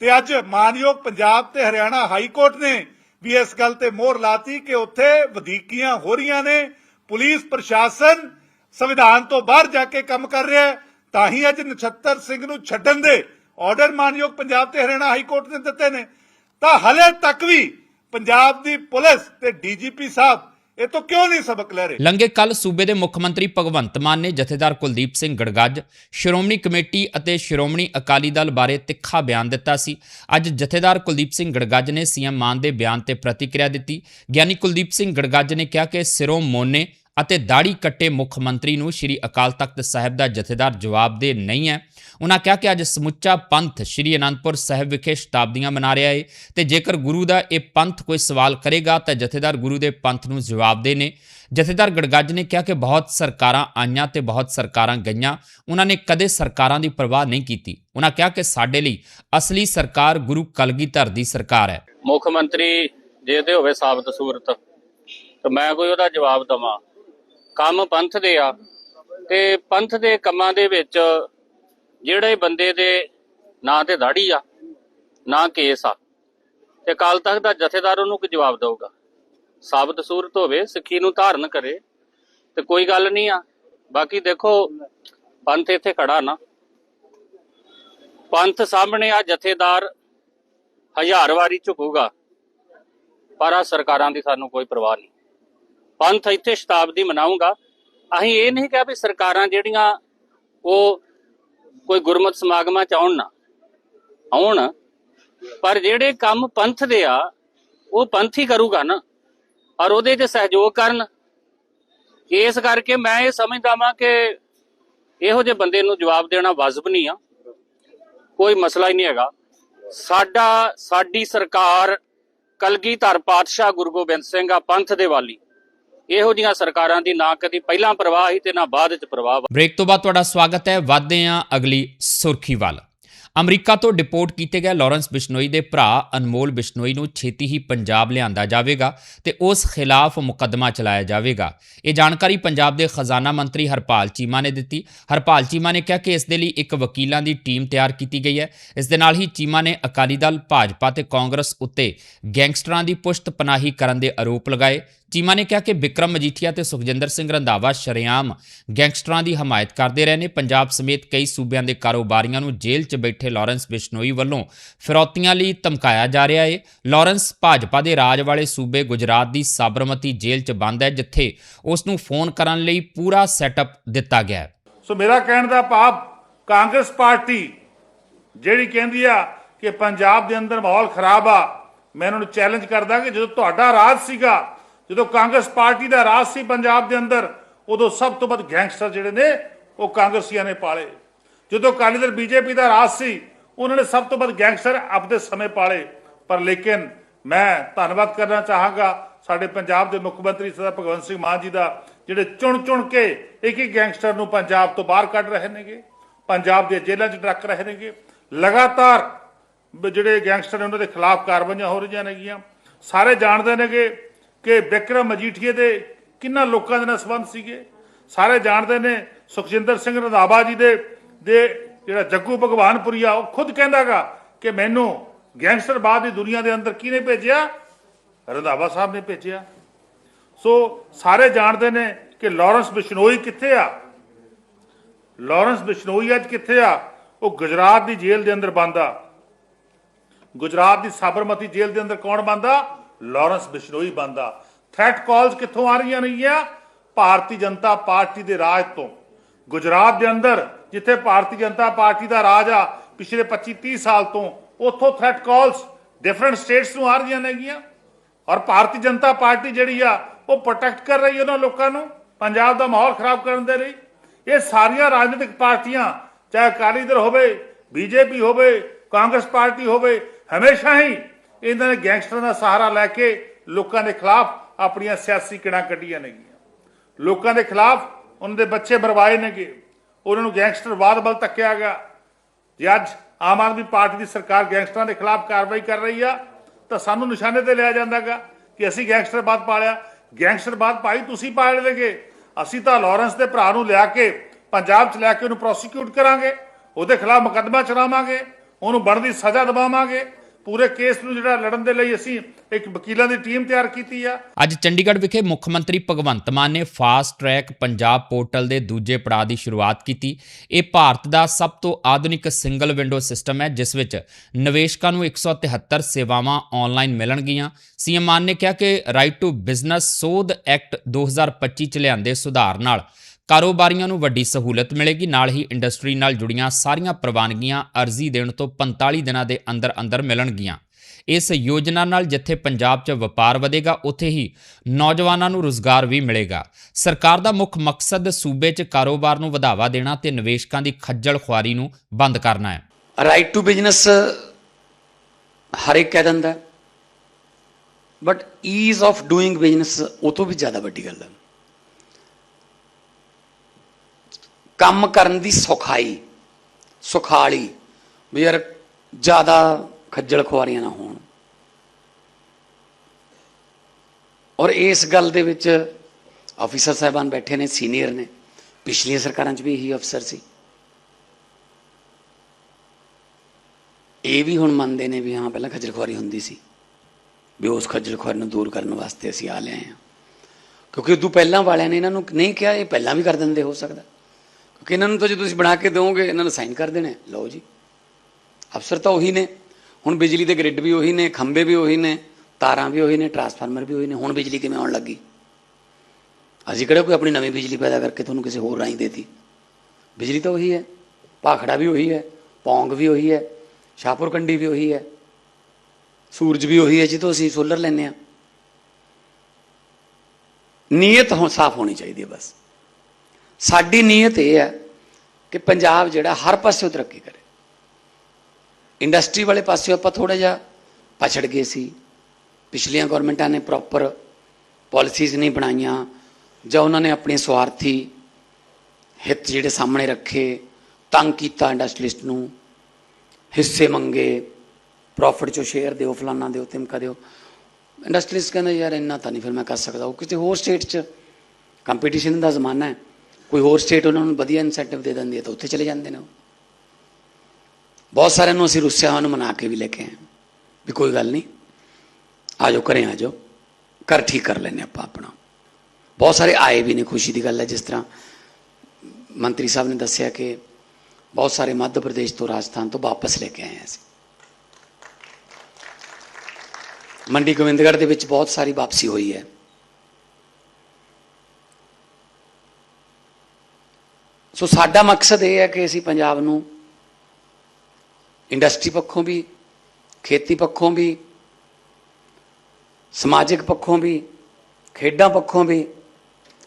ਤੇ ਅੱਜ ਮਾਨਯੋਗ ਪੰਜਾਬ ਤੇ ਹਰਿਆਣਾ ਹਾਈ ਕੋਰਟ ਨੇ ਵੀ ਇਸ ਗੱਲ ਤੇ ਮੋਹਰ ਲਾਤੀ ਕਿ ਉੱਥੇ ਵਧੀਕੀਆਂ ਹੋ ਰਹੀਆਂ ਨੇ। ਪੁਲਿਸ ਪ੍ਰਸ਼ਾਸਨ ਸੰਵਿਧਾਨ ਤੋਂ ਬਾਹਰ ਜਾ ਕੇ ਕੰਮ ਕਰ ਰਿਹਾ ਹੈ। ਤਾਂ ਹੀ ਅੱਜ ਨਛੱਤਰ ਸਿੰਘ ਨੂੰ ਛੱਡਣ ਦੇ ਆਰਡਰ ਮਾਨਯੋਗ ਪੰਜਾਬ ਤੇ ਹਰਿਆਣਾ ਹਾਈ ਕੋਰਟ ਨੇ ਦਿੱਤੇ ਨੇ। ਤਾਂ ਹਲੇ ਤੱਕ ਵੀ ਪੰਜਾਬ ਦੀ ਪੁਲਿਸ ਤੇ ਡੀਜੀਪੀ ਸਾਹਿਬ ਇਹ ਤੋਂ ਕਿਉਂ ਨਹੀਂ ਸਬਕ ਲੈ ਰਹੇ? ਲੰਘੇ ਕੱਲ ਸੂਬੇ ਦੇ ਮੁੱਖ ਮੰਤਰੀ ਭਗਵੰਤ ਮਾਨ ਨੇ ਜਥੇਦਾਰ ਕੁਲਦੀਪ ਸਿੰਘ ਗੜਗੱਜ, ਸ਼੍ਰੋਮਣੀ ਕਮੇਟੀ ਅਤੇ ਸ਼੍ਰੋਮਣੀ ਅਕਾਲੀ ਦਲ ਬਾਰੇ ਤਿੱਖਾ ਬਿਆਨ ਦਿੱਤਾ ਸੀ। ਅੱਜ ਜਥੇਦਾਰ ਕੁਲਦੀਪ ਸਿੰਘ ਗੜਗੱਜ ਨੇ ਸੀਐਮ ਮਾਨ ਦੇ ਬਿਆਨ ਤੇ ਪ੍ਰਤੀਕਿਰਿਆ ਦਿੱਤੀ। ਗਿਆਨੀ ਕੁਲਦੀਪ ਸਿੰਘ ਗੜਗੱਜ ਨੇ ਕਿਹਾ ਕਿ ਸਿਰੋਂ ਮੋਨੇ ਅਤੇ ਦਾੜੀ ਕੱਟੇ ਮੁੱਖ ਮੰਤਰੀ ਨੂੰ ਸ਼੍ਰੀ ਅਕਾਲ ਤਖਤ ਸਾਹਿਬ ਦਾ ਜਥੇਦਾਰ ਜਵਾਬਦੇਹ ਨਹੀਂ ਹੈ। ਉਹਨਾਂ ਕਿਹਾ ਕਿ ਅੱਜ ਸਮੁੱਚਾ ਪੰਥ ਸ਼੍ਰੀ ਅਨੰਦਪੁਰ ਸਾਹਿਬ ਵਿਖੇ ਸ਼ਤਾਬਦੀਆਂ ਮਨਾ ਰਿਹਾ ਹੈ ਤੇ ਜੇਕਰ ਗੁਰੂ ਦਾ ਇਹ ਪੰਥ ਕੋਈ ਸਵਾਲ ਕਰੇਗਾ ਤਾਂ ਜਥੇਦਾਰ ਗੁਰੂ ਦੇ ਪੰਥ ਨੂੰ ਜਵਾਬਦੇਹ ਨੇ। ਜਥੇਦਾਰ ਗੜਗੱਜ ਨੇ ਕਿਹਾ ਕਿ ਬਹੁਤ ਸਰਕਾਰਾਂ ਆਈਆਂ ਤੇ ਬਹੁਤ ਸਰਕਾਰਾਂ ਗਈਆਂ। ਉਹਨਾਂ ਨੇ ਕਦੇ ਸਰਕਾਰਾਂ ਦੀ ਪਰਵਾਹ ਨਹੀਂ ਕੀਤੀ। ਉਹਨਾਂ ਕਿਹਾ ਕਿ ਸਾਡੇ ਲਈ ਅਸਲੀ ਸਰਕਾਰ ਗੁਰੂ ਕਲਗੀਧਰ ਦੀ ਸਰਕਾਰ ਹੈ। ਮੁੱਖ ਮੰਤਰੀ ਜੇ ਤੇ ਹੋਵੇ ਸਾਬਤ ਸੂਰਤ, ਤੇ ਮੈਂ ਕੋਈ ਉਹਦਾ ਜਵਾਬ ਦਵਾਂ। ਕੰਮ ਪੰਥ ਦੇ ਆ। ਤੇ ਪੰਥ ਦੇ ਕੰਮਾਂ ਦੇ ਵਿੱਚ ਜਿਹੜੇ ਬੰਦੇ ਦੇ ਨਾਂ ਤੇ ਦਾੜੀ ਆ, ਨਾ ਕੇਸ ਆ, ਤੇ ਕੱਲ ਤਖ਼ਤ ਦਾ ਜਥੇਦਾਰ ਉਹਨੂੰ ਕੀ ਜਵਾਬ ਦਊਗਾ? ਸਾਬਤ ਸੂਰਤ ਹੋਵੇ, ਸਿੱਖੀ ਨੂੰ ਧਾਰਨ ਕਰੇ, ਤੇ ਕੋਈ ਗੱਲ ਨਹੀਂ ਆ। ਬਾਕੀ ਦੇਖੋ, ਪੰਥ ਇੱਥੇ ਖੜਾ ਨਾ। ਪੰਥ ਸਾਹਮਣੇ ਆ ਜਥੇਦਾਰ ਹਜ਼ਾਰ ਵਾਰੀ ਝੁਕੂਗਾ, ਪਰ ਆ ਸਰਕਾਰਾਂ ਦੀ ਸਾਨੂੰ ਕੋਈ ਪਰਵਾਹ ਨਹੀਂ। ਪੰਥ ਇੱਥੇ ਸ਼ਤਾਬਦੀ ਮਨਾਉਂਗਾ ਅਸੀਂ ਇਹ ਨਹੀਂ ਕਿਹਾ ਵੀ ਸਰਕਾਰਾਂ ਜਿਹੜੀਆਂ ਉਹ ਕੋਈ ਗੁਰਮਤ ਸਮਾਗਮਾਂ ਚ ਆਉਣ ਨਾ, ਆਉਣ, ਪਰ ਜਿਹੜੇ ਕੰਮ ਪੰਥ ਦੇ ਆ, ਉਹ ਪੰਥ ਹੀ ਕਰੂਗਾ ਨਾ, ਔਰ ਉਹਦੇ 'ਚ ਸਹਿਯੋਗ ਕਰਨ। ਇਸ ਕਰਕੇ ਮੈਂ ਇਹ ਸਮਝਦਾ ਵਾਂ ਕਿ ਇਹੋ ਜਿਹੇ ਬੰਦੇ ਨੂੰ ਜਵਾਬ ਦੇਣਾ ਵਾਜਬ ਨਹੀਂ ਆ। ਕੋਈ ਮਸਲਾ ਹੀ ਨਹੀਂ ਹੈਗਾ। ਸਾਡਾ, ਸਾਡੀ ਸਰਕਾਰ ਕਲਗੀਧਰ ਪਾਤਸ਼ਾਹ ਗੁਰੂ ਗੋਬਿੰਦ ਸਿੰਘ ਆ, ਪੰਥ ਦੇ ਵਾਲੀ। ਇਹੋ ਜੀਆਂ ਸਰਕਾਰਾਂ ਦੀ ਨਾ ਕਦੀ ਪਹਿਲਾਂ ਪ੍ਰਵਾਹ ਸੀ ਤੇ ਨਾ ਬਾਅਦ ਚ ਪ੍ਰਵਾਹ ਬ੍ਰੇਕ ਤੋਂ ਬਾਅਦ ਤੁਹਾਡਾ ਸਵਾਗਤ ਹੈ। ਵਾਧੇ ਹਾਂ ਅਗਲੀ ਸੁਰਖੀ ਵੱਲ। ਅਮਰੀਕਾ ਤੋਂ ਡਿਪੋਰਟ ਕੀਤੇ ਗਏ ਲਾਰੈਂਸ ਬਿਸ਼ਨੋਈ ਦੇ ਭਰਾ ਅਨਮੋਲ ਬਿਸ਼ਨੋਈ ਨੂੰ ਛੇਤੀ ਹੀ ਪੰਜਾਬ ਲਿਆਂਦਾ ਜਾਵੇਗਾ ਤੇ ਉਸ ਖਿਲਾਫ ਮੁਕੱਦਮਾ ਚਲਾਇਆ ਜਾਵੇਗਾ। ਇਹ ਜਾਣਕਾਰੀ ਪੰਜਾਬ ਦੇ ਖਜ਼ਾਨਾ ਮੰਤਰੀ ਹਰਪਾਲ ਚੀਮਾ ਨੇ ਦਿੱਤੀ। ਹਰਪਾਲ ਚੀਮਾ ਨੇ ਕਿਹਾ ਕਿ ਇਸ ਦੇ ਲਈ ਇੱਕ ਵਕੀਲਾਂ ਦੀ ਟੀਮ ਤਿਆਰ ਕੀਤੀ ਗਈ ਹੈ। ਇਸ ਦੇ ਨਾਲ ਹੀ ਚੀਮਾ ਨੇ ਅਕਾਲੀ ਦਲ, ਭਾਜਪਾ ਤੇ ਕਾਂਗਰਸ ਉੱਤੇ ਗੈਂਗਸਟਰਾਂ ਦੀ ਪੁਸ਼ਤ ਪਨਾਹੀ ਕਰਨ ਦੇ ਆਰੋਪ ਲਗਾਏ। ਚੀਮਾ ਨੇ ਕਿਹਾ ਕਿ ਵਿਕਰਮ ਮਜੀਠੀਆ ਤੇ ਸੁਖਜਿੰਦਰ ਸਿੰਘ ਰੰਧਾਵਾ ਸ਼ਰੇਆਮ ਗੈਂਗਸਟਰਾਂ ਦੀ ਹਮਾਇਤ ਕਰਦੇ ਰਹੇ ਨੇ। ਪੰਜਾਬ ਸਮੇਤ ਕਈ ਸੂਬਿਆਂ ਦੇ ਕਾਰੋਬਾਰੀਆਂ ਨੂੰ ਜੇਲ੍ਹ 'ਚ ਬੈਠੇ ਲਾਰੈਂਸ ਬਿਸ਼ਨੋਈ ਵੱਲੋਂ ਫਿਰੌਤੀਆਂ ਲਈ ਧਮਕਾਇਆ ਜਾ ਰਿਹਾ ਹੈ ਲਾਰੈਂਸ ਭਾਜਪਾ ਦੇ ਰਾਜ ਵਾਲੇ ਸੂਬੇ ਗੁਜਰਾਤ ਦੀ ਸਾਬਰਮਤੀ ਜੇਲ੍ਹ 'ਚ ਬੰਦ ਹੈ, ਜਿੱਥੇ ਉਸ ਨੂੰ ਫੋਨ ਕਰਨ ਲਈ ਪੂਰਾ ਸੈਟਅਪ ਦਿੱਤਾ ਗਿਆ ਹੈ। ਸੋ ਮੇਰਾ ਕਹਿਣ ਦਾ ਭਾਵ, ਕਾਂਗਰਸ ਪਾਰਟੀ ਜਿਹੜੀ ਕਹਿੰਦੀ ਆ ਕਿ ਪੰਜਾਬ ਦੇ ਅੰਦਰ ਮਾਹੌਲ ਖਰਾਬ ਆ, ਮੈਂ ਉਹਨਾਂ ਨੂੰ ਚੈਲੰਜ ਕਰਦਾ ਕਿ ਜਦੋਂ ਤੁਹਾਡਾ ਰਾਜ ਸੀਗਾ ਜਦੋਂ ਕਾਂਗਰਸ ਪਾਰਟੀ ਦਾ ਰਾਜ ਸੀ ਪੰਜਾਬ ਦੇ ਅੰਦਰ, ਉਦੋਂ ਸਭ ਤੋਂ ਵੱਧ ਗੈਂਗਸਟਰ ਜਿਹੜੇ ਨੇ, ਉਹ ਕਾਂਗਰਸੀਆਂ ਨੇ ਪਾਲੇ। ਜਦੋਂ ਅਕਾਲੀ ਦਲ ਬੀਜੇਪੀ ਦਾ ਰਾਜ ਸੀ, ਉਹਨਾਂ ਨੇ ਸਭ ਤੋਂ ਵੱਧ ਗੈਂਗਸਟਰ ਆਪਦੇ ਸਮੇਂ ਪਾਲੇ। ਪਰ ਲੇਕਿਨ ਮੈਂ ਧੰਨਵਾਦ ਕਰਨਾ ਚਾਹਾਂਗਾ ਸਾਡੇ ਪੰਜਾਬ ਦੇ ਮੁੱਖ ਮੰਤਰੀ ਸਰਦਾਰ ਭਗਵੰਤ ਸਿੰਘ ਮਾਨ ਜੀ ਦਾ, ਜਿਹੜੇ ਚੁਣ ਚੁਣ ਕੇ ਇੱਕ ਇੱਕ ਗੈਂਗਸਟਰ ਨੂੰ ਪੰਜਾਬ ਤੋਂ ਬਾਹਰ ਕੱਢ ਰਹੇ ਨੇਗੇ, ਪੰਜਾਬ ਦੇ ਜੇਲ੍ਹਾਂ 'ਚ ਰੱਖ ਰਹੇ ਨੇਗੇ। ਲਗਾਤਾਰ ਜਿਹੜੇ ਗੈਂਗਸਟਰ ਨੇ, ਉਹਨਾਂ ਦੇ ਖਿਲਾਫ ਕਾਰਵਾਈਆਂ ਹੋ ਰਹੀਆਂ ਨੇਗੀਆਂ। ਸਾਰੇ ਜਾਣਦੇ ਨੇਗੇ ਕਿ ਬਿਕਰਮ ਮਜੀਠੀਏ ਦੇ ਕਿੰਨਾ ਲੋਕਾਂ ਦੇ ਨਾਲ ਸੰਬੰਧ ਸੀਗੇ? ਸਾਰੇ ਜਾਣਦੇ ਨੇ ਸੁਖਜਿੰਦਰ ਸਿੰਘ ਰੰਧਾਵਾ ਜੀ ਦੇ ਦੇ ਜਿਹੜਾ ਜੱਗੂ ਭਗਵਾਨਪੁਰੀਆ ਉਹ ਖੁਦ ਕਹਿੰਦਾਗਾ ਕਿ ਮੈਨੂੰ ਗੈਂਗਸਟਰਬਾਦ ਦੀ ਦੁਨੀਆ ਦੇ ਅੰਦਰ ਕਿਹਨੇ ਭੇਜਿਆ? ਰੰਧਾਵਾ ਸਾਹਿਬ ਨੇ ਭੇਜਿਆ। ਸੋ ਸਾਰੇ ਜਾਣਦੇ ਨੇ ਕਿ ਲਾਰੈਂਸ ਬਿਸ਼ਨੋਈ ਕਿੱਥੇ ਆ? ਲਾਰੈਂਸ ਬਿਸ਼ਨੋਈ ਅੱਜ ਕਿੱਥੇ ਆ? ਉਹ ਗੁਜਰਾਤ ਦੀ ਜੇਲ੍ਹ ਦੇ ਅੰਦਰ ਬੰਦ ਗੁਜਰਾਤ ਦੀ ਸਾਬਰਮਤੀ ਜੇਲ੍ਹ ਦੇ ਅੰਦਰ ਕੌਣ ਬੰਦਾ ਲਾਰੈਂਸ ਬਿਸ਼ਨੋਈ ਬੰਦਾ। ਥ੍ਰੈਟ ਕਾਲਸ ਕਿੱਥੋਂ ਆ ਰਹੀਆਂ ਨੇਗੀਆਂ ਭਾਰਤੀ ਜਨਤਾ ਪਾਰਟੀ ਦੇ ਰਾਜ ਤੋਂ। ਗੁਜਰਾਤ ਦੇ ਅੰਦਰ, ਜਿੱਥੇ ਭਾਰਤੀ ਜਨਤਾ ਪਾਰਟੀ ਦਾ ਰਾਜ ਆ, ਪਿਛਲੇ 25 30 ਸਾਲ ਤੋਂ, ਉੱਥੋਂ ਥ੍ਰੈਟ ਕਾਲਸ ਡਿਫਰੈਂਟ ਸਟੇਟਸ ਨੂੰ ਆ ਰਹੀਆਂ ਨੇਗੀਆਂ ਔਰ ਭਾਰਤੀ ਜਨਤਾ ਪਾਰਟੀ ਜਿਹੜੀ ਆ, ਉਹ ਪ੍ਰੋਟੈਕਟ ਕਰ ਰਹੀ ਉਹਨਾਂ ਲੋਕਾਂ ਨੂੰ। ਪੰਜਾਬ ਦਾ ਮਾਹੌਲ ਖਰਾਬ ਕਰਨ ਦੇ ਲਈ। ਇਹ ਸਾਰੀਆਂ ਰਾਜਨੀਤਿਕ ਪਾਰਟੀਆਂ, ਚਾਹੇ ਅਕਾਲੀ ਦਲ ਹੋਵੇ, ਬੀਜੇਪੀ ਹੋਵੇ, ਕਾਂਗਰਸ ਪਾਰਟੀ ਹੋਵੇ, ਹਮੇਸ਼ਾ ਹੀ ਇਹਨਾਂ ਨੇ ਗੈਂਗਸਟਰਾਂ ਦਾ ਸਹਾਰਾ ਲੈ ਕੇ ਲੋਕਾਂ ਦੇ ਖਿਲਾਫ ਆਪਣੀਆਂ ਸਿਆਸੀ ਕਿੜਾਂ ਕੱਢੀਆਂ ਨੇਗੀਆਂ ਲੋਕਾਂ ਦੇ ਖਿਲਾਫ ਉਹਨਾਂ ਦੇ ਬੱਚੇ ਬਰਵਾਏ ਨੇਗੇ ਉਹਨਾਂ ਨੂੰ ਗੈਂਗਸਟਰਵਾਦ ਵੱਲ ਧੱਕਿਆ ਗਿਆ। ਜੇ ਅੱਜ ਆਮ ਆਦਮੀ ਪਾਰਟੀ ਦੀ ਸਰਕਾਰ ਗੈਂਗਸਟਰਾਂ ਦੇ ਖਿਲਾਫ ਕਾਰਵਾਈ ਕਰ ਰਹੀ ਆ, ਤਾਂ ਸਾਨੂੰ ਨਿਸ਼ਾਨੇ ਤੇ ਲਿਆ ਜਾਂਦਾਗਾ ਕਿ ਅਸੀਂ ਗੈਂਗਸਟਰਵਾਦ ਪਾਲਿਆ। ਗੈਂਗਸਟਰਵਾਦ ਭਾਈ ਤੁਸੀਂ ਪਾਲ ਲੇਗੇ। ਅਸੀਂ ਤਾਂ ਲਾਰੈਂਸ ਦੇ ਭਰਾ ਨੂੰ ਲਿਆ ਕੇ ਪੰਜਾਬ 'ਚ ਲੈ ਕੇ ਉਹਨੂੰ ਪ੍ਰੋਸੀਕਿਊਟ ਕਰਾਂਗੇ। ਉਹਦੇ ਖਿਲਾਫ ਮੁਕੱਦਮਾ ਚਲਾਵਾਂਗੇ। ਉਹਨੂੰ ਬਣਦੀ ਸਜ਼ਾ ਦਿਵਾਵਾਂਗੇ ਪੂਰੇ ਕੇਸ ਨੂੰ ਜਿਹੜਾ ਲੜਨ ਦੇ ਲਈ ਅਸੀਂ ਇੱਕ ਵਕੀਲਾਂ ਦੀ ਟੀਮ ਤਿਆਰ ਕੀਤੀ ਆ। ਅੱਜ ਚੰਡੀਗੜ੍ਹ ਵਿਖੇ ਮੁੱਖ ਮੰਤਰੀ ਭਗਵੰਤ ਮਾਨ ਨੇ ਫਾਸਟ ਟਰੈਕ ਪੰਜਾਬ ਪੋਰਟਲ ਦੇ ਦੂਜੇ ਪੜਾਅ ਦੀ ਸ਼ੁਰੂਆਤ ਕੀਤੀ। ਇਹ ਭਾਰਤ ਦਾ ਸਭ ਤੋਂ ਆਧੁਨਿਕ ਸਿੰਗਲ ਵਿੰਡੋ ਸਿਸਟਮ ਹੈ, ਜਿਸ ਵਿੱਚ ਨਿਵੇਸ਼ਕਾਂ ਨੂੰ 173 ਸੇਵਾਵਾਂ ਆਨਲਾਈਨ ਮਿਲਣਗੀਆਂ। ਸੀਐਮ ਮਾਨ ਨੇ ਕਿਹਾ ਕਿ ਰਾਈਟ ਟੂ ਬਿਜ਼ਨਸ ਸੋਧ ਐਕਟ 2025 ਚ ਲਿਆਂਦੇ ਸੁਧਾਰ ਨਾਲ ਕਾਰੋਬਾਰੀਆਂ ਨੂੰ ਵੱਡੀ ਸਹੂਲਤ ਮਿਲੇਗੀ। ਨਾਲ ਹੀ ਇੰਡਸਟਰੀ ਨਾਲ ਜੁੜੀਆਂ ਸਾਰੀਆਂ ਪ੍ਰਵਾਨਗੀਆਂ ਅਰਜ਼ੀ ਦੇਣ ਤੋਂ 45 ਦਿਨਾਂ ਦੇ ਅੰਦਰ ਅੰਦਰ ਮਿਲਣਗੀਆਂ। ਇਸ ਯੋਜਨਾ ਨਾਲ ਜਿੱਥੇ ਪੰਜਾਬ 'ਚ ਵਪਾਰ ਵਧੇਗਾ, ਉੱਥੇ ਹੀ ਨੌਜਵਾਨਾਂ ਨੂੰ ਰੋਜ਼ਗਾਰ ਵੀ ਮਿਲੇਗਾ। ਸਰਕਾਰ ਦਾ ਮੁੱਖ ਮਕਸਦ ਸੂਬੇ 'ਚ ਕਾਰੋਬਾਰ ਨੂੰ ਵਧਾਵਾ ਦੇਣਾ ਤੇ ਨਿਵੇਸ਼ਕਾਂ ਦੀ ਖੱਜਲ ਖੁਆਰੀ ਨੂੰ ਬੰਦ ਕਰਨਾ ਹੈ। ਰਾਈਟ ਟੂ ਬਿਜ਼ਨਸ ਹਰ ਇੱਕ ਕਹਿ ਦਿੰਦਾ but ease of doing business ਉਹ ਤੋਂ ਵੀ ਜ਼ਿਆਦਾ ਵੱਡੀ ਗੱਲ ਹੈ। ਕੰਮ ਕਰਨ ਦੀ ਸੌਖਾਈ, ਸੁਖਾਲੀ। ਵੀ ਯਾਰ ਜ਼ਿਆਦਾ ਖੱਜਲ ਖੁਆਰੀਆਂ ਨਾ ਹੋਣ। ਔਰ ਇਸ ਗੱਲ ਦੇ ਵਿੱਚ ਆਫੀਸਰ ਸਾਹਿਬਾਨ ਬੈਠੇ ਨੇ ਸੀਨੀਅਰ ਨੇ। ਪਿਛਲੀਆਂ ਸਰਕਾਰਾਂ 'ਚ ਵੀ ਇਹੀ ਅਫਸਰ ਸੀ। ਇਹ ਵੀ ਹੁਣ ਮੰਨਦੇ ਨੇ ਵੀ ਹਾਂ, ਪਹਿਲਾਂ ਖੱਜਲ ਖੁਆਰੀ ਹੁੰਦੀ ਸੀ। ਵੀ ਉਸ ਖੱਜਲ ਖੁਆਰੀ ਨੂੰ ਦੂਰ ਕਰਨ ਵਾਸਤੇ ਅਸੀਂ ਆ ਲਿਆਏ ਹਾਂ। ਕਿਉਂਕਿ ਉਦੋਂ ਪਹਿਲਾਂ ਵਾਲਿਆਂ ਨੇ ਇਹਨਾਂ ਨੂੰ ਨਹੀਂ ਕਿਹਾ, ਇਹ ਪਹਿਲਾਂ ਵੀ ਕਰ ਦਿੰਦੇ, ਹੋ ਸਕਦਾ। ਕਿ ਇਹਨਾਂ ਨੂੰ ਤਾਂ ਜੇ ਤੁਸੀਂ ਬਣਾ ਕੇ ਦਿਓਗੇ, ਇਹਨਾਂ ਨੂੰ ਸਾਈਨ ਕਰ ਦੇਣੇ ਲਓ ਜੀ। ਅਫਸਰ ਤਾਂ ਉਹੀ ਨੇ। ਹੁਣ ਬਿਜਲੀ ਦੇ ਗ੍ਰਿਡ ਵੀ ਉਹੀ ਨੇ, ਖੰਭੇ ਵੀ ਉਹੀ ਨੇ, ਤਾਰਾਂ ਵੀ ਉਹੀ ਨੇ, ਟਰਾਂਸਫਾਰਮਰ ਵੀ ਉਹੀ ਨੇ। ਹੁਣ ਬਿਜਲੀ ਕਿਵੇਂ ਆਉਣ ਲੱਗੀ? ਅਸੀਂ ਕਿਹੜਾ ਕੋਈ ਆਪਣੀ ਨਵੀਂ ਬਿਜਲੀ ਪੈਦਾ ਕਰਕੇ ਤੁਹਾਨੂੰ ਕਿਸੇ ਹੋਰ ਰਾਹੀਂ ਦੇਤੀ? ਬਿਜਲੀ ਤਾਂ ਉਹੀ ਹੈ। ਭਾਖੜਾ ਵੀ ਉਹੀ ਹੈ। ਪੌਂਗ ਵੀ ਉਹੀ ਹੈ। ਸ਼ਾਹਪੁਰ ਕੰਡੀ ਵੀ ਉਹੀ ਹੈ। ਸੂਰਜ ਵੀ ਉਹੀ ਹੈ ਜੀ ਤੋਂ ਅਸੀਂ ਸੋਲਰ ਲੈਨੇ ਆ ਨੀਅਤ ਹੋ ਸਾਫ਼ ਹੋਣੀ ਚਾਹੀਦੀ ਹੈ ਬਸ। ਸਾਡੀ ਨੀਅਤ ਇਹ ਹੈ ਕਿ ਪੰਜਾਬ ਜਿਹੜਾ ਹਰ ਪਾਸਿਓਂ ਤਰੱਕੀ ਕਰੇ। ਇੰਡਸਟਰੀ ਵਾਲੇ ਪਾਸਿਓਂ ਆਪਾਂ ਥੋੜਾ ਜਿਹਾ ਪਛੜ ਗਏ ਸੀ। ਪਿਛਲੀਆਂ ਗਵਰਨਮੈਂਟਾਂ ਨੇ ਪ੍ਰੋਪਰ ਪਾਲਿਸੀਜ਼ ਨਹੀਂ ਬਣਾਈਆਂ ਜਾਂ ਉਹਨਾਂ ਨੇ ਆਪਣੇ ਸਵਾਰਥੀ ਹਿੱਤ ਜਿਹੜੇ ਸਾਹਮਣੇ ਰੱਖੇ, ਤੰਗ ਕੀਤਾ ਇੰਡਸਟਰੀਸਟ ਨੂੰ। ਹਿੱਸੇ ਮੰਗੇ ਪ੍ਰੋਫਿਟ ਚੋਂ ਸ਼ੇਅਰ ਦਿਓ, ਫਲਾਨਾ ਦਿਓ, ਤਿਮਕਾ ਦਿਓ। ਇੰਡਸਟਰੀਲਿਸਟ ਕਹਿੰਦਾ ਯਾਰ ਇੰਨਾ ਤਾਂ ਨਹੀਂ ਫਿਰ ਮੈਂ ਕਰ ਸਕਦਾ। ਉਹ ਕਿਸੇ ਹੋਰ ਸਟੇਟ 'ਚ ਕੰਪੀਟੀਸ਼ਨ ਦਾ ਜ਼ਮਾਨਾ ਹੈ। ਕੋਈ ਹੋਰ ਸਟੇਟ ਉਹਨਾਂ ਨੂੰ ਵਧੀਆ ਇਨਸੈਂਟਿਵ ਦੇ ਦਿੰਦੀ ਹੈ ਤਾਂ ਉੱਥੇ ਚਲੇ ਜਾਂਦੇ ਨੇ ਉਹ। ਬਹੁਤ ਸਾਰਿਆਂ ਨੂੰ ਅਸੀਂ ਰੁੱਸਿਆ ਹੋਇਆ ਨੂੰ ਮਨਾ ਕੇ ਵੀ ਲੈ ਕੇ ਆਏ। ਵੀ ਕੋਈ ਗੱਲ ਨਹੀਂ, ਆ ਜਾਓ, ਘਰੇ ਆ ਜਾਓ, ਘਰ ਠੀਕ ਕਰ ਲੈਨੇ ਆਪਾਂ ਆਪਣਾ। ਬਹੁਤ ਸਾਰੇ ਆਏ ਵੀ ਨੇ, ਖੁਸ਼ੀ ਦੀ ਗੱਲ ਹੈ, ਜਿਸ ਤਰ੍ਹਾਂ ਮੰਤਰੀ ਸਾਹਿਬ ਨੇ ਦੱਸਿਆ ਕਿ ਬਹੁਤ ਸਾਰੇ ਮੱਧ ਪ੍ਰਦੇਸ਼ ਤੋਂ ਰਾਜਸਥਾਨ ਤੋਂ ਵਾਪਸ ਲੈ ਕੇ ਆਏ ਹਾਂ ਅਸੀਂ। ਮੰਡੀ ਗੋਬਿੰਦਗੜ੍ਹ ਦੇ ਵਿੱਚ ਬਹੁਤ ਸਾਰੀ ਵਾਪਸੀ ਹੋਈ ਹੈ। ਸੋ ਸਾਡਾ ਮਕਸਦ ਇਹ ਹੈ ਕਿ ਅਸੀਂ ਪੰਜਾਬ ਨੂੰ ਇੰਡਸਟਰੀ ਪੱਖੋਂ ਵੀ, ਖੇਤੀ ਪੱਖੋਂ ਵੀ, ਸਮਾਜਿਕ ਪੱਖੋਂ ਵੀ, ਖੇਡਾਂ ਪੱਖੋਂ ਵੀ,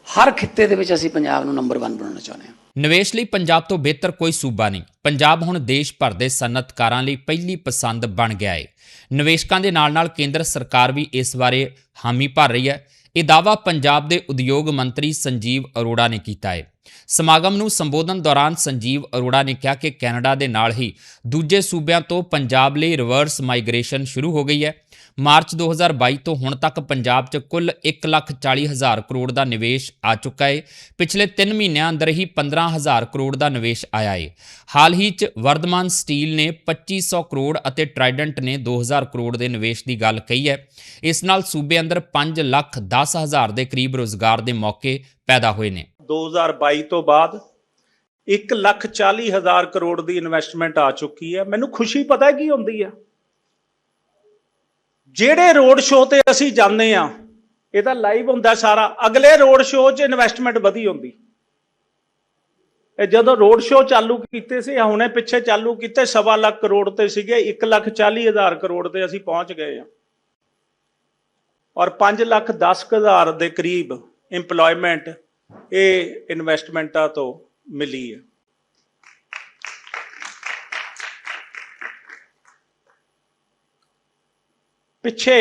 ਹਰ ਖਿੱਤੇ ਦੇ ਵਿੱਚ ਅਸੀਂ ਪੰਜਾਬ ਨੂੰ ਨੰਬਰ 1 ਬਣਾਉਣਾ ਚਾਹੁੰਦੇ ਹਾਂ। ਨਿਵੇਸ਼ ਲਈ ਪੰਜਾਬ ਤੋਂ ਬਿਹਤਰ ਕੋਈ ਸੂਬਾ ਨਹੀਂ। ਪੰਜਾਬ ਹੁਣ ਦੇਸ਼ ਭਰ ਦੇ ਸਨਅਤਕਾਰਾਂ ਲਈ ਪਹਿਲੀ ਪਸੰਦ ਬਣ ਗਿਆ ਹੈ ਨਿਵੇਸ਼ਕਾਂ ਦੇ ਨਾਲ-ਨਾਲ ਕੇਂਦਰ ਸਰਕਾਰ ਵੀ ਇਸ ਬਾਰੇ ਹਾਮੀ ਭਰ ਰਹੀ ਹੈ। ਇਹ ਦਾਵਾ ਪੰਜਾਬ ਦੇ ਉਦਯੋਗ ਮੰਤਰੀ ਸੰਜੀਵ ਅਰੋੜਾ ਨੇ ਕੀਤਾ ਹੈ ਸਮਾਗਮ ਨੂੰ ਸੰਬੋਧਨ ਦੌਰਾਨ ਸੰਜੀਵ ਅਰੋੜਾ ਨੇ ਕਿਹਾ ਕਿ ਕੈਨੇਡਾ ਦੇ ਨਾਲ ਹੀ ਦੂਜੇ ਸੂਬਿਆਂ ਤੋਂ ਪੰਜਾਬ ਲਈ ਰਿਵਰਸ ਮਾਈਗ੍ਰੇਸ਼ਨ ਸ਼ੁਰੂ ਹੋ ਗਈ ਹੈ। ਮਾਰਚ 2022 ਤੋਂ ਹੁਣ ਤੱਕ ਪੰਜਾਬ 'ਚ ਕੁੱਲ 1,40,000 ਕਰੋੜ ਦਾ ਨਿਵੇਸ਼ ਆ ਚੁੱਕਾ ਹੈ ਪਿਛਲੇ 3 ਮਹੀਨਿਆਂ ਅੰਦਰ ਹੀ 15,000 ਕਰੋੜ ਦਾ ਨਿਵੇਸ਼ ਆਇਆ ਹੈ ਹਾਲ ਹੀ 'ਚ ਵਰਧਮਾਨ ਸਟੀਲ ਨੇ 2500 ਕਰੋੜ ਅਤੇ ਟ੍ਰਾਈਡੈਂਟ ਨੇ 2000 ਕਰੋੜ ਦੇ ਨਿਵੇਸ਼ ਦੀ ਗੱਲ ਕਹੀ ਹੈ। ਇਸ ਨਾਲ ਸੂਬੇ ਅੰਦਰ 5 ਲੱਖ 10 ਹਜ਼ਾਰ ਦੇ ਕਰੀਬ ਰੋਜ਼ਗਾਰ ਦੇ ਮੌਕੇ ਪੈਦਾ ਹੋਏ ਨੇ। 2022 ਤੋਂ ਬਾਅਦ 1 ਲੱਖ 40 ਹਜ਼ਾਰ ਕਰੋੜ ਦੀ ਇਨਵੈਸਟਮੈਂਟ ਆ ਚੁੱਕੀ ਹੈ। ਮੈਨੂੰ ਖੁਸ਼ੀ ਪਤਾ ਕੀ ਹੁੰਦੀ ਹੈ ਜਿਹੜੇ ਰੋਡ ਸ਼ੋਅ ਤੇ ਅਸੀਂ ਜਾਂਦੇ ਆ ਇਹਦਾ ਲਾਈਵ ਹੁੰਦਾ ਸਾਰਾ। ਅਗਲੇ ਰੋਡ ਸ਼ੋਅ 'ਚ ਇਨਵੈਸਟਮੈਂਟ ਵਧੀ ਹੁੰਦੀ। ਇਹ ਜਦੋਂ ਰੋਡ ਸ਼ੋਅ ਚਾਲੂ ਕੀਤੇ ਸੀ ਹੁਣੇ ਪਿੱਛੇ ਚਾਲੂ ਕੀਤੇ, ਸਵਾ ਲੱਖ ਕਰੋੜ ਤੇ ਸੀਗੇ 1 ਲੱਖ 40 ਹਜ਼ਾਰ ਕਰੋੜ ਤੇ ਅਸੀਂ ਪਹੁੰਚ ਗਏ ਆ ਔਰ 5 ਲੱਖ 10 ਹਜ਼ਾਰ ਦੇ ਕਰੀਬ EMPLOYMENT ਇਹ ਇਨਵੈਸਟਮੈਂਟਾਂ ਤੋਂ ਮਿਲੀ ਹੈ। ਪਿੱਛੇ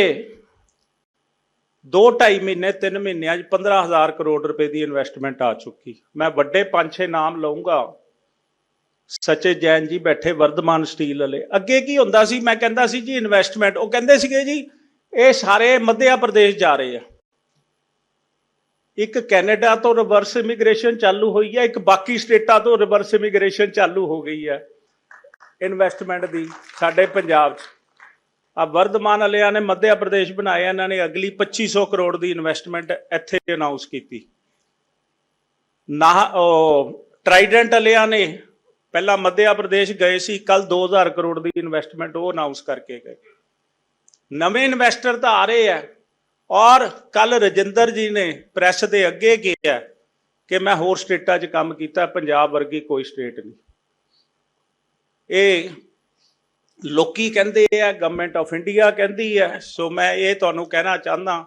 2.5 ਮਹੀਨੇ 3 ਮਹੀਨਿਆਂ 'ਚ 15000 ਕਰੋੜ ਰੁਪਏ ਦੀ ਇਨਵੈਸਟਮੈਂਟ ਆ ਚੁੱਕੀ। ਮੈਂ ਵੱਡੇ 5-6 ਨਾਮ ਲਵਾਂਗਾ ਸਚੇ ਜੈਨ ਜੀ ਬੈਠੇ ਵਰਧਮਾਨ ਸਟੀਲ ਵਾਲੇ। ਅੱਗੇ ਕੀ ਹੁੰਦਾ ਸੀ? ਮੈਂ ਕਹਿੰਦਾ ਸੀ ਜੀ ਇਨਵੈਸਟਮੈਂਟ ਉਹ ਕਹਿੰਦੇ ਸੀਗੇ ਜੀ, ਇਹ ਸਾਰੇ ਮੱਧਿਆ ਪ੍ਰਦੇਸ਼ ਜਾ ਰਹੇ ਆ। ਇੱਕ ਕੈਨੇਡਾ ਤੋਂ ਰਿਵਰਸ ਇਮੀਗ੍ਰੇਸ਼ਨ ਚਾਲੂ ਹੋਈ ਹੈ, ਇੱਕ ਬਾਕੀ ਸਟੇਟਾਂ ਤੋਂ ਰਿਵਰਸ ਇਮੀਗ੍ਰੇਸ਼ਨ ਚਾਲੂ ਹੋ ਗਈ ਹੈ ਇਨਵੈਸਟਮੈਂਟ ਦੀ ਸਾਡੇ ਪੰਜਾਬ 'ਚ। ਆ ਵਰਧਮਾਨ ਵਾਲਿਆਂ ਨੇ ਮੱਧਿਆ ਪ੍ਰਦੇਸ਼ ਬਣਾਇਆ, ਇਹਨਾਂ ਨੇ ਅਗਲੀ 2500 ਕਰੋੜ ਦੀ ਇਨਵੈਸਟਮੈਂਟ ਇੱਥੇ ਅਨਾਉਂਸ ਕੀਤੀ। ਨਾ ਉਹ ਟਰਾਈਡੈਂਟ ਵਾਲਿਆਂ ਨੇ ਪਹਿਲਾਂ ਮੱਧਿਆ ਪ੍ਰਦੇਸ਼ ਗਏ ਸੀ, ਕੱਲ 2000 ਕਰੋੜ ਦੀ ਇਨਵੈਸਟਮੈਂਟ ਉਹ ਅਨਾਉਂਸ ਕਰਕੇ ਗਏ। ਨਵੇਂ ਇਨਵੈਸਟਰ ਤਾਂ ਆ ਰਹੇ ਆ ਔਰ ਕੱਲ ਰਜਿੰਦਰ ਜੀ ਨੇ ਪ੍ਰੈਸ ਦੇ ਅੱਗੇ ਕਿਹਾ ਕਿ ਮੈਂ ਹੋਰ ਸਟੇਟਾਂ 'ਚ ਕੰਮ ਕੀਤਾ, ਪੰਜਾਬ ਵਰਗੀ ਕੋਈ ਸਟੇਟ ਨਹੀਂ। ਇਹ ਲੋਕੀ ਕਹਿੰਦੇ ਆ ਗਵਰਨਮੈਂਟ ਆਫ ਇੰਡੀਆ ਕਹਿੰਦੀ ਹੈ ਸੋ ਮੈਂ ਇਹ ਤੁਹਾਨੂੰ ਕਹਿਣਾ ਚਾਹੁੰਦਾ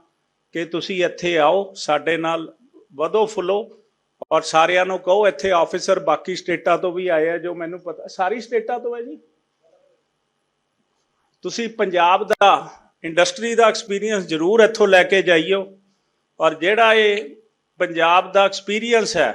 ਕਿ ਤੁਸੀਂ ਇੱਥੇ ਆਓ, ਸਾਡੇ ਨਾਲ ਵਧੋ ਫੁੱਲੋ ਔਰ ਸਾਰਿਆਂ ਨੂੰ ਕਹੋ, ਇੱਥੇ ਆਫੀਸਰ ਬਾਕੀ ਸਟੇਟਾਂ ਤੋਂ ਵੀ ਆਏ ਆ ਜੋ ਮੈਨੂੰ ਪਤਾ, ਸਾਰੀ ਸਟੇਟਾਂ ਤੋਂ ਹੈ ਜੀ। ਤੁਸੀਂ ਪੰਜਾਬ ਦਾ ਇੰਡਸਟਰੀ ਦਾ ਐਕਸਪੀਰੀਅੰਸ ਜ਼ਰੂਰ ਇੱਥੋਂ ਲੈ ਕੇ ਜਾਈਓ। ਔਰ ਜਿਹੜਾ ਇਹ ਪੰਜਾਬ ਦਾ ਐਕਸਪੀਰੀਅੰਸ ਹੈ,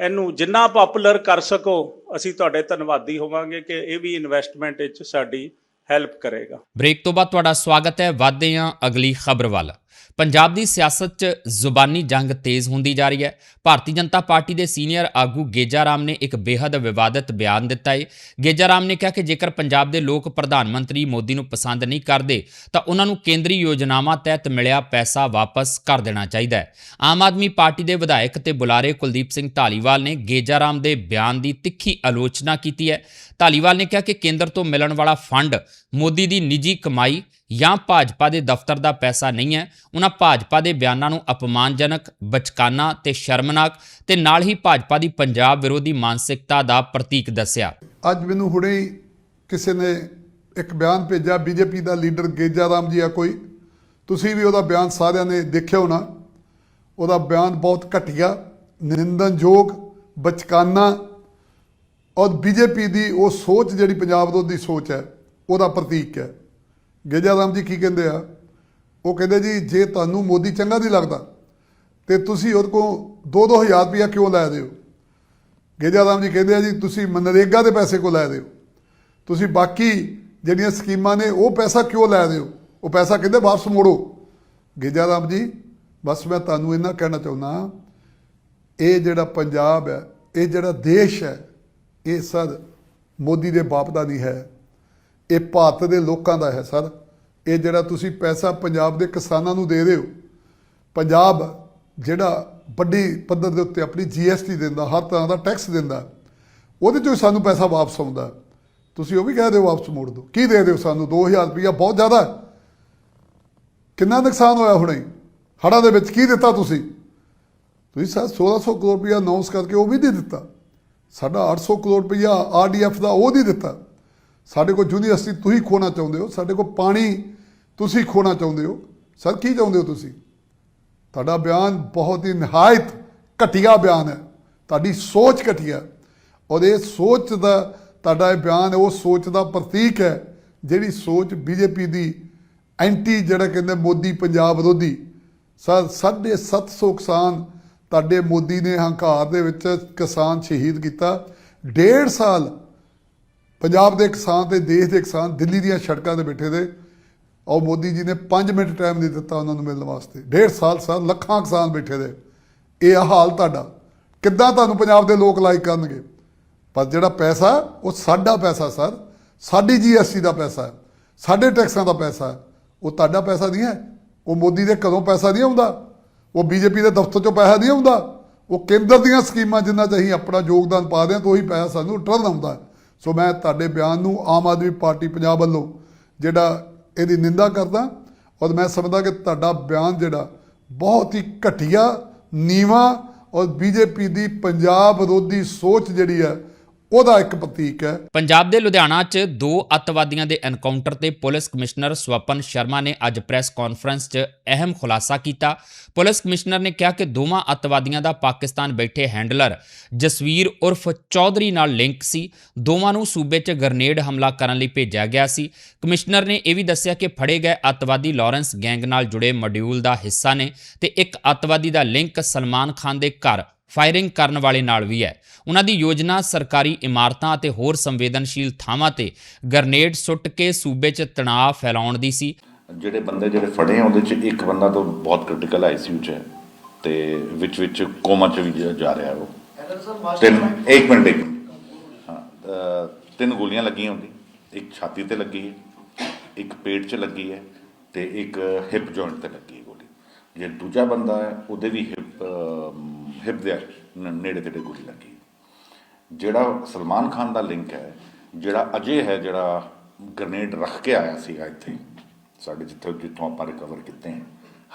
ਇਹਨੂੰ ਜਿੰਨਾ ਪਪੂਲਰ ਕਰ ਸਕੋ, ਅਸੀਂ ਤੁਹਾਡੇ ਧੰਨਵਾਦੀ ਹੋਵਾਂਗੇ ਕਿ ਇਹ ਵੀ ਇਨਵੈਸਟਮੈਂਟ ਵਿੱਚ ਸਾਡੀ ਹੈਲਪ ਕਰੇਗਾ। ਬ੍ਰੇਕ ਤੋਂ ਬਾਅਦ ਤੁਹਾਡਾ ਸਵਾਗਤ ਹੈ, ਵਧਦੇ ਹਾਂ ਅਗਲੀ ਖਬਰ ਵੱਲ। ਪੰਜਾਬ ਦੀ ਸਿਆਸਤ 'ਚ ਜ਼ੁਬਾਨੀ ਜੰਗ ਤੇਜ਼ ਹੁੰਦੀ ਜਾ ਰਹੀ ਹੈ। ਭਾਰਤੀ ਜਨਤਾ ਪਾਰਟੀ ਦੇ ਸੀਨੀਅਰ ਆਗੂ ਗੇਜਾ ਰਾਮ ਨੇ ਇੱਕ ਬੇहद ਵਿਵਾਦਤ ਬਿਆਨ ਦਿੱਤਾ ਹੈ ਗੇਜਾ ਰਾਮ ਨੇ ਕਿਹਾ ਕਿ ਜੇਕਰ ਪੰਜਾਬ ਦੇ ਲੋਕ ਪ੍ਰਧਾਨ ਮੰਤਰੀ ਮੋਦੀ ਨੂੰ ਪਸੰਦ ਨਹੀਂ ਕਰਦੇ, ਤਾਂ ਉਹਨਾਂ ਨੂੰ ਕੇਂਦਰੀ ਯੋਜਨਾਵਾਂ ਤਹਿਤ ਮਿਲਿਆ ਪੈਸਾ ਵਾਪਸ ਕਰ ਦੇਣਾ ਚਾਹੀਦਾ ਹੈ। ਆਮ ਆਦਮੀ ਪਾਰਟੀ ਦੇ ਵਿਧਾਇਕ ਤੇ ਬੁਲਾਰੇ ਕੁਲਦੀਪ ਸਿੰਘ ਢਾਲੀਵਾਲ ਨੇ ਗੇਜਾ ਰਾਮ ਦੇ ਬਿਆਨ ਦੀ ਤਿੱਖੀ ਆਲੋਚਨਾ ਕੀਤੀ ਹੈ। ਢਾਲੀਵਾਲ ਨੇ ਕਿਹਾ ਕਿ ਕੇਂਦਰ ਤੋਂ ਮਿਲਣ ਵਾਲਾ ਫੰਡ ਮੋਦੀ ਦੀ ਨਿੱਜੀ ਕਮਾਈ ਜਾਂ ਭਾਜਪਾ ਦੇ ਦਫ਼ਤਰ ਦਾ ਪੈਸਾ ਨਹੀਂ ਹੈ, ਉਹਨਾਂ ਭਾਜਪਾ ਦੇ ਬਿਆਨਾਂ ਨੂੰ ਅਪਮਾਨਜਨਕ, ਬਚਕਾਨਾ ਤੇ ਸ਼ਰਮਨਾਕ ਤੇ ਨਾਲ ਹੀ ਭਾਜਪਾ ਦੀ ਪੰਜਾਬ ਵਿਰੋਧੀ ਮਾਨਸਿਕਤਾ ਦਾ ਪ੍ਰਤੀਕ ਦੱਸਿਆ। ਅੱਜ ਮੈਨੂੰ ਹੁਣੇ ਹੀ ਕਿਸੇ ਨੇ ਇੱਕ ਬਿਆਨ ਭੇਜਿਆ, ਬੀਜੇਪੀ ਦਾ ਲੀਡਰ ਗੇਜਾ ਰਾਮ ਜੀ ਆ ਕੋਈ। ਤੁਸੀਂ ਵੀ ਉਹਦਾ ਬਿਆਨ ਸਾਰਿਆਂ ਨੇ ਦੇਖਿਆ ਹੋਣਾ। ਉਹਦਾ ਬਿਆਨ ਬਹੁਤ ਘਟੀਆ ਨਿੰਦਨਯੋਗ ਬਚਕਾਨਾ ਔਰ ਬੀਜੇਪੀ ਦੀ ਉਹ ਸੋਚ ਜਿਹੜੀ ਪੰਜਾਬ ਵਿਰੋਧੀ ਸੋਚ ਹੈ, ਉਹਦਾ ਪ੍ਰਤੀਕ ਹੈ। ਗੇਜਾ ਰਾਮ ਜੀ ਕੀ ਕਹਿੰਦੇ ਆ? ਉਹ ਕਹਿੰਦੇ ਜੀ, ਜੇ ਤੁਹਾਨੂੰ ਮੋਦੀ ਚੰਗਾ ਨਹੀਂ ਲੱਗਦਾ, ਤੇ ਤੁਸੀਂ ਉਹਦੇ ਕੋਲ 2-2000 ਰੁਪਇਆ ਕਿਉਂ ਲੈ ਦਿਓ ਗੇਜਾ ਰਾਮ ਜੀ ਕਹਿੰਦੇ ਆ ਜੀ, ਤੁਸੀਂ ਮਨਰੇਗਾ ਦੇ ਪੈਸੇ ਕੋ ਲੈ ਦਿਓ ਤੁਸੀਂ ਬਾਕੀ ਜਿਹੜੀਆਂ ਸਕੀਮਾਂ ਨੇ, ਉਹ ਪੈਸਾ ਕਿਉਂ ਲੈ ਦਿਓ ਉਹ ਪੈਸਾ ਕਹਿੰਦੇ ਵਾਪਸ ਮੋੜੋ। ਗੇਜਾ ਰਾਮ ਜੀ, ਬਸ ਮੈਂ ਤੁਹਾਨੂੰ ਇਹਨਾਂ ਕਹਿਣਾ ਚਾਹੁੰਦਾ ਇਹ ਜਿਹੜਾ ਪੰਜਾਬ ਹੈ, ਇਹ ਜਿਹੜਾ ਦੇਸ਼ ਹੈ, ਇਹ ਸਰ ਮੋਦੀ ਦੇ ਬਾਪ ਦਾ ਨਹੀਂ ਹੈ। ਇਹ ਭਾਰਤ ਦੇ ਲੋਕਾਂ ਦਾ ਹੈ ਸਰ। ਇਹ ਜਿਹੜਾ ਤੁਸੀਂ ਪੈਸਾ ਪੰਜਾਬ ਦੇ ਕਿਸਾਨਾਂ ਨੂੰ ਦੇ ਰਹੇ ਹੋ, ਪੰਜਾਬ ਜਿਹੜਾ ਵੱਡੀ ਪੱਧਰ ਦੇ ਉੱਤੇ ਆਪਣੀ ਜੀਐਸਟੀ ਦਿੰਦਾ, ਹਰ ਤਰ੍ਹਾਂ ਦਾ ਟੈਕਸ ਦਿੰਦਾ, ਉਹਦੇ ਚੋਂ ਹੀ ਸਾਨੂੰ ਪੈਸਾ ਵਾਪਸ ਆਉਂਦਾ। ਤੁਸੀਂ ਉਹ ਵੀ ਕਹਿ ਦਿਓ ਵਾਪਸ ਮੋੜ ਦਿਓ। ਕੀ ਦੇ ਦਿਓ ਸਾਨੂੰ? 2000 ਰੁਪਇਆ ਬਹੁਤ ਜ਼ਿਆਦਾ ਕਿੰਨਾ ਨੁਕਸਾਨ ਹੋਇਆ ਹੁਣੇ? ਹੜ੍ਹਾਂ ਦੇ ਵਿੱਚ ਕੀ ਦਿੱਤਾ ਤੁਸੀਂ? ਤੁਸੀਂ ਸਰ 1600 ਕਰੋੜ ਰੁਪਇਆ ਅਨਾਉਂਸ ਕਰਕੇ ਉਹ ਵੀ ਨਹੀਂ ਦਿੱਤਾ। ਸਾਡਾ 800 ਕਰੋੜ ਰੁਪਇਆ ਆਰਡੀਐਫ ਦਾ ਉਹ ਨਹੀਂ ਦਿੱਤਾ। ਸਾਡੇ ਕੋਲ ਯੂਨੀਵਰਸਿਟੀ ਤੁਸੀਂ ਖੋਣਾ ਚਾਹੁੰਦੇ ਹੋ, ਸਾਡੇ ਕੋਲ ਪਾਣੀ ਤੁਸੀਂ ਖੋਣਾ ਚਾਹੁੰਦੇ ਹੋ। ਸਰ, ਕੀ ਚਾਹੁੰਦੇ ਹੋ ਤੁਸੀਂ? ਤੁਹਾਡਾ ਬਿਆਨ ਬਹੁਤ ਹੀ ਨਿਹਾਇਤ ਘਟੀਆ ਬਿਆਨ ਹੈ। ਤੁਹਾਡੀ ਸੋਚ ਘਟੀਆ ਔਰ ਇਹ ਸੋਚ ਦਾ, ਤੁਹਾਡਾ ਇਹ ਬਿਆਨ ਉਹ ਸੋਚ ਦਾ ਪ੍ਰਤੀਕ ਹੈ, ਜਿਹੜੀ ਸੋਚ ਬੀਜੇਪੀ ਦੀ ਐਂਟੀ ਜਿਹੜਾ ਕਹਿੰਦੇ ਮੋਦੀ ਪੰਜਾਬ ਵਿਰੋਧੀ। ਸਰ 750 ਕਿਸਾਨ ਤੁਹਾਡੇ ਮੋਦੀ ਨੇ ਹੰਕਾਰ ਦੇ ਵਿੱਚ ਕਿਸਾਨ ਸ਼ਹੀਦ ਕੀਤਾ। ਡੇਢ ਸਾਲ ਪੰਜਾਬ ਦੇ ਕਿਸਾਨ ਤੇ ਦੇਸ਼ ਦੇ ਕਿਸਾਨ ਦਿੱਲੀ ਦੀਆਂ ਸੜਕਾਂ ਤੇ ਬੈਠੇ ਦੇ। ਔਰ ਮੋਦੀ ਜੀ ਨੇ 5 ਮਿੰਟ ਟਾਈਮ ਨਹੀਂ ਦਿੱਤਾ ਉਹਨਾਂ ਨੂੰ ਮਿਲਣ ਵਾਸਤੇ। ਡੇਢ ਸਾਲ ਸਾਲ ਲੱਖਾਂ ਕਿਸਾਨ ਬੈਠੇ ਦੇ। ਇਹ ਆ ਹਾਲ ਤੁਹਾਡਾ। ਕਿੱਦਾਂ ਤੁਹਾਨੂੰ ਪੰਜਾਬ ਦੇ ਲੋਕ ਲਾਈਕ ਕਰਨਗੇ? ਪਰ ਜਿਹੜਾ ਪੈਸਾ, ਉਹ ਸਾਡਾ ਪੈਸਾ ਸਰ। ਸਾਡੀ ਜੀਐਸਟੀ ਦਾ ਪੈਸਾ। ਹੈ ਸਾਡੇ ਟੈਕਸਾਂ ਦਾ ਪੈਸਾ। ਹੈ ਉਹ ਤੁਹਾਡਾ ਪੈਸਾ ਨਹੀਂ ਹੈ। ਉਹ ਮੋਦੀ ਦੇ ਘਰੋਂ ਪੈਸਾ ਨਹੀਂ ਆਉਂਦਾ। ਉਹ ਬੀਜੇਪੀ ਦੇ ਦਫ਼ਤਰ ਚੋਂ ਪੈਸਾ ਨਹੀਂ ਆਉਂਦਾ। ਉਹ ਕੇਂਦਰ ਦੀਆਂ ਸਕੀਮਾਂ ਜਿੰਨਾਂ 'ਚ ਅਸੀਂ ਆਪਣਾ ਯੋਗਦਾਨ ਪਾ ਦਿਆਂ ਤਾਂ ਉਹੀ ਪੈਸਾ ਸਾਨੂੰ ਰਿਟਰਨ ਆਉਂਦਾ ਹੈ। ਸੋ ਮੈਂ ਤੁਹਾਡੇ ਬਿਆਨ ਨੂੰ ਆਮ ਆਦਮੀ ਪਾਰਟੀ ਪੰਜਾਬ ਵੱਲੋਂ ਜਿਹੜਾ ਇਹਦੀ ਨਿੰਦਾ ਕਰਦਾ ਔਰ ਮੈਂ ਸਮਝਦਾ ਕਿ ਤੁਹਾਡਾ ਬਿਆਨ ਜਿਹੜਾ ਬਹੁਤ ਹੀ ਘਟੀਆ, ਨੀਵਾ ਔਰ ਬੀਜੇਪੀ ਦੀ ਪੰਜਾਬ ਵਿਰੋਧੀ ਸੋਚ ਜਿਹੜੀ ਹੈ ਉਹਦਾ ਇੱਕ ਪ੍ਰਤੀਕ ਹੈ। ਪੰਜਾਬ ਦੇ ਲੁਧਿਆਣਾ 'ਚ ਦੋ ਅੱਤਵਾਦੀਆਂ ਦੇ ਐਨਕਾਊਂਟਰ ਤੇ ਪੁਲਿਸ ਕਮਿਸ਼ਨਰ ਸਵਪਨ ਸ਼ਰਮਾ ਨੇ ਅੱਜ ਪ੍ਰੈਸ ਕਾਨਫਰੰਸ 'ਚ ਅਹਿਮ ਖੁਲਾਸਾ ਕੀਤਾ। ਪੁਲਿਸ ਕਮਿਸ਼ਨਰ ਨੇ ਕਿਹਾ ਕਿ ਦੋਵਾਂ ਅੱਤਵਾਦੀਆਂ ਦਾ ਪਾਕਿਸਤਾਨ ਬੈਠੇ ਹੈਂਡਲਰ ਜਸਵੀਰ ਉਰਫ ਚੌਧਰੀ ਨਾਲ ਲਿੰਕ ਸੀ। ਦੋਵਾਂ ਨੂੰ ਸੂਬੇ 'ਚ ਗ੍ਰਨੇਡ ਹਮਲਾ ਕਰਨ ਲਈ ਭੇਜਿਆ ਗਿਆ ਸੀ। ਕਮਿਸ਼ਨਰ ਨੇ ਇਹ ਵੀ ਦੱਸਿਆ ਕਿ ਫੜੇ ਗਏ ਅੱਤਵਾਦੀ ਲਾਰੈਂਸ ਗੈਂਗ ਨਾਲ ਜੁੜੇ ਮੋਡਿਊਲ ਦਾ ਹਿੱਸਾ ਨੇ ਤੇ ਇੱਕ ਅੱਤਵਾਦੀ ਦਾ ਲਿੰਕ ਸਲਮਾਨ ਖਾਨ ਦੇ ਘਰ ਫਾਇਰਿੰਗ ਕਰਨ ਵਾਲੇ ਨਾਲ ਵੀ ਹੈ। ਉਹਨਾਂ ਦੀ ਯੋਜਨਾ ਸਰਕਾਰੀ ਇਮਾਰਤਾਂ ਅਤੇ ਹੋਰ ਸੰਵੇਦਨਸ਼ੀਲ ਥਾਵਾਂ ਤੇ ਗ੍ਰਨੇਡ ਸੁੱਟ ਕੇ ਸੂਬੇ 'ਚ ਤਣਾਅ ਫੈਲਾਉਣ ਦੀ ਸੀ। ਜਿਹੜੇ ਬੰਦੇ ਜਿਹੜੇ ਫੜੇ ਆ, ਉਹਦੇ ਚ ਇੱਕ ਬੰਦਾ ਤਾਂ ਬਹੁਤ ਕ੍ਰਿਟੀਕਲ ਆਈਸੀਯੂ ਚ ਹੈ ਤੇ ਵਿੱਚ ਵਿੱਚ ਕੋਮਾ ਚ ਵੀ ਜਾ- ਰਿਹਾ ਉਹ। ਤਿੰਨ, ਇੱਕ ਮਿੰਟ, ਇੱਕ ਹਾਂ ਤਿੰਨ ਗੋਲੀਆਂ ਲੱਗੀਆਂ ਉਹਦੀ ਇੱਕ ਛਾਤੀ ਤੇ ਲੱਗੀ ਹੈ, ਇੱਕ ਪੇਟ 'ਚ ਲੱਗੀ ਹੈ ਤੇ ਇੱਕ ਹਿਪ ਜੁਆਇੰਟ ਤੇ ਲੱਗੀ ਹੈ ਗੋਲੀ। ਜੇ ਦੂਜਾ ਬੰਦਾ ਹੈ, ਉਹਦੇ ਵੀ ਹਿਪ ਹਿਪ ਨੇੜੇ ਤੇੜੇ ਗੋਲੀ ਲੱਗੀ। ਜਿਹੜਾ ਸਲਮਾਨ ਖਾਨ ਦਾ ਲਿੰਕ ਹੈ, ਜਿਹੜਾ ਅਜੇ ਹੈ, ਜਿਹੜਾ ਗ੍ਰਨੇਡ ਰੱਖ ਕੇ ਆਇਆ ਸੀਗਾ ਇੱਥੇ, ਸਾਡੇ ਜਿੱਥੇ, ਜਿੱਥੋਂ ਆਪਾਂ ਰਿਕਵਰ ਕੀਤੇ हैं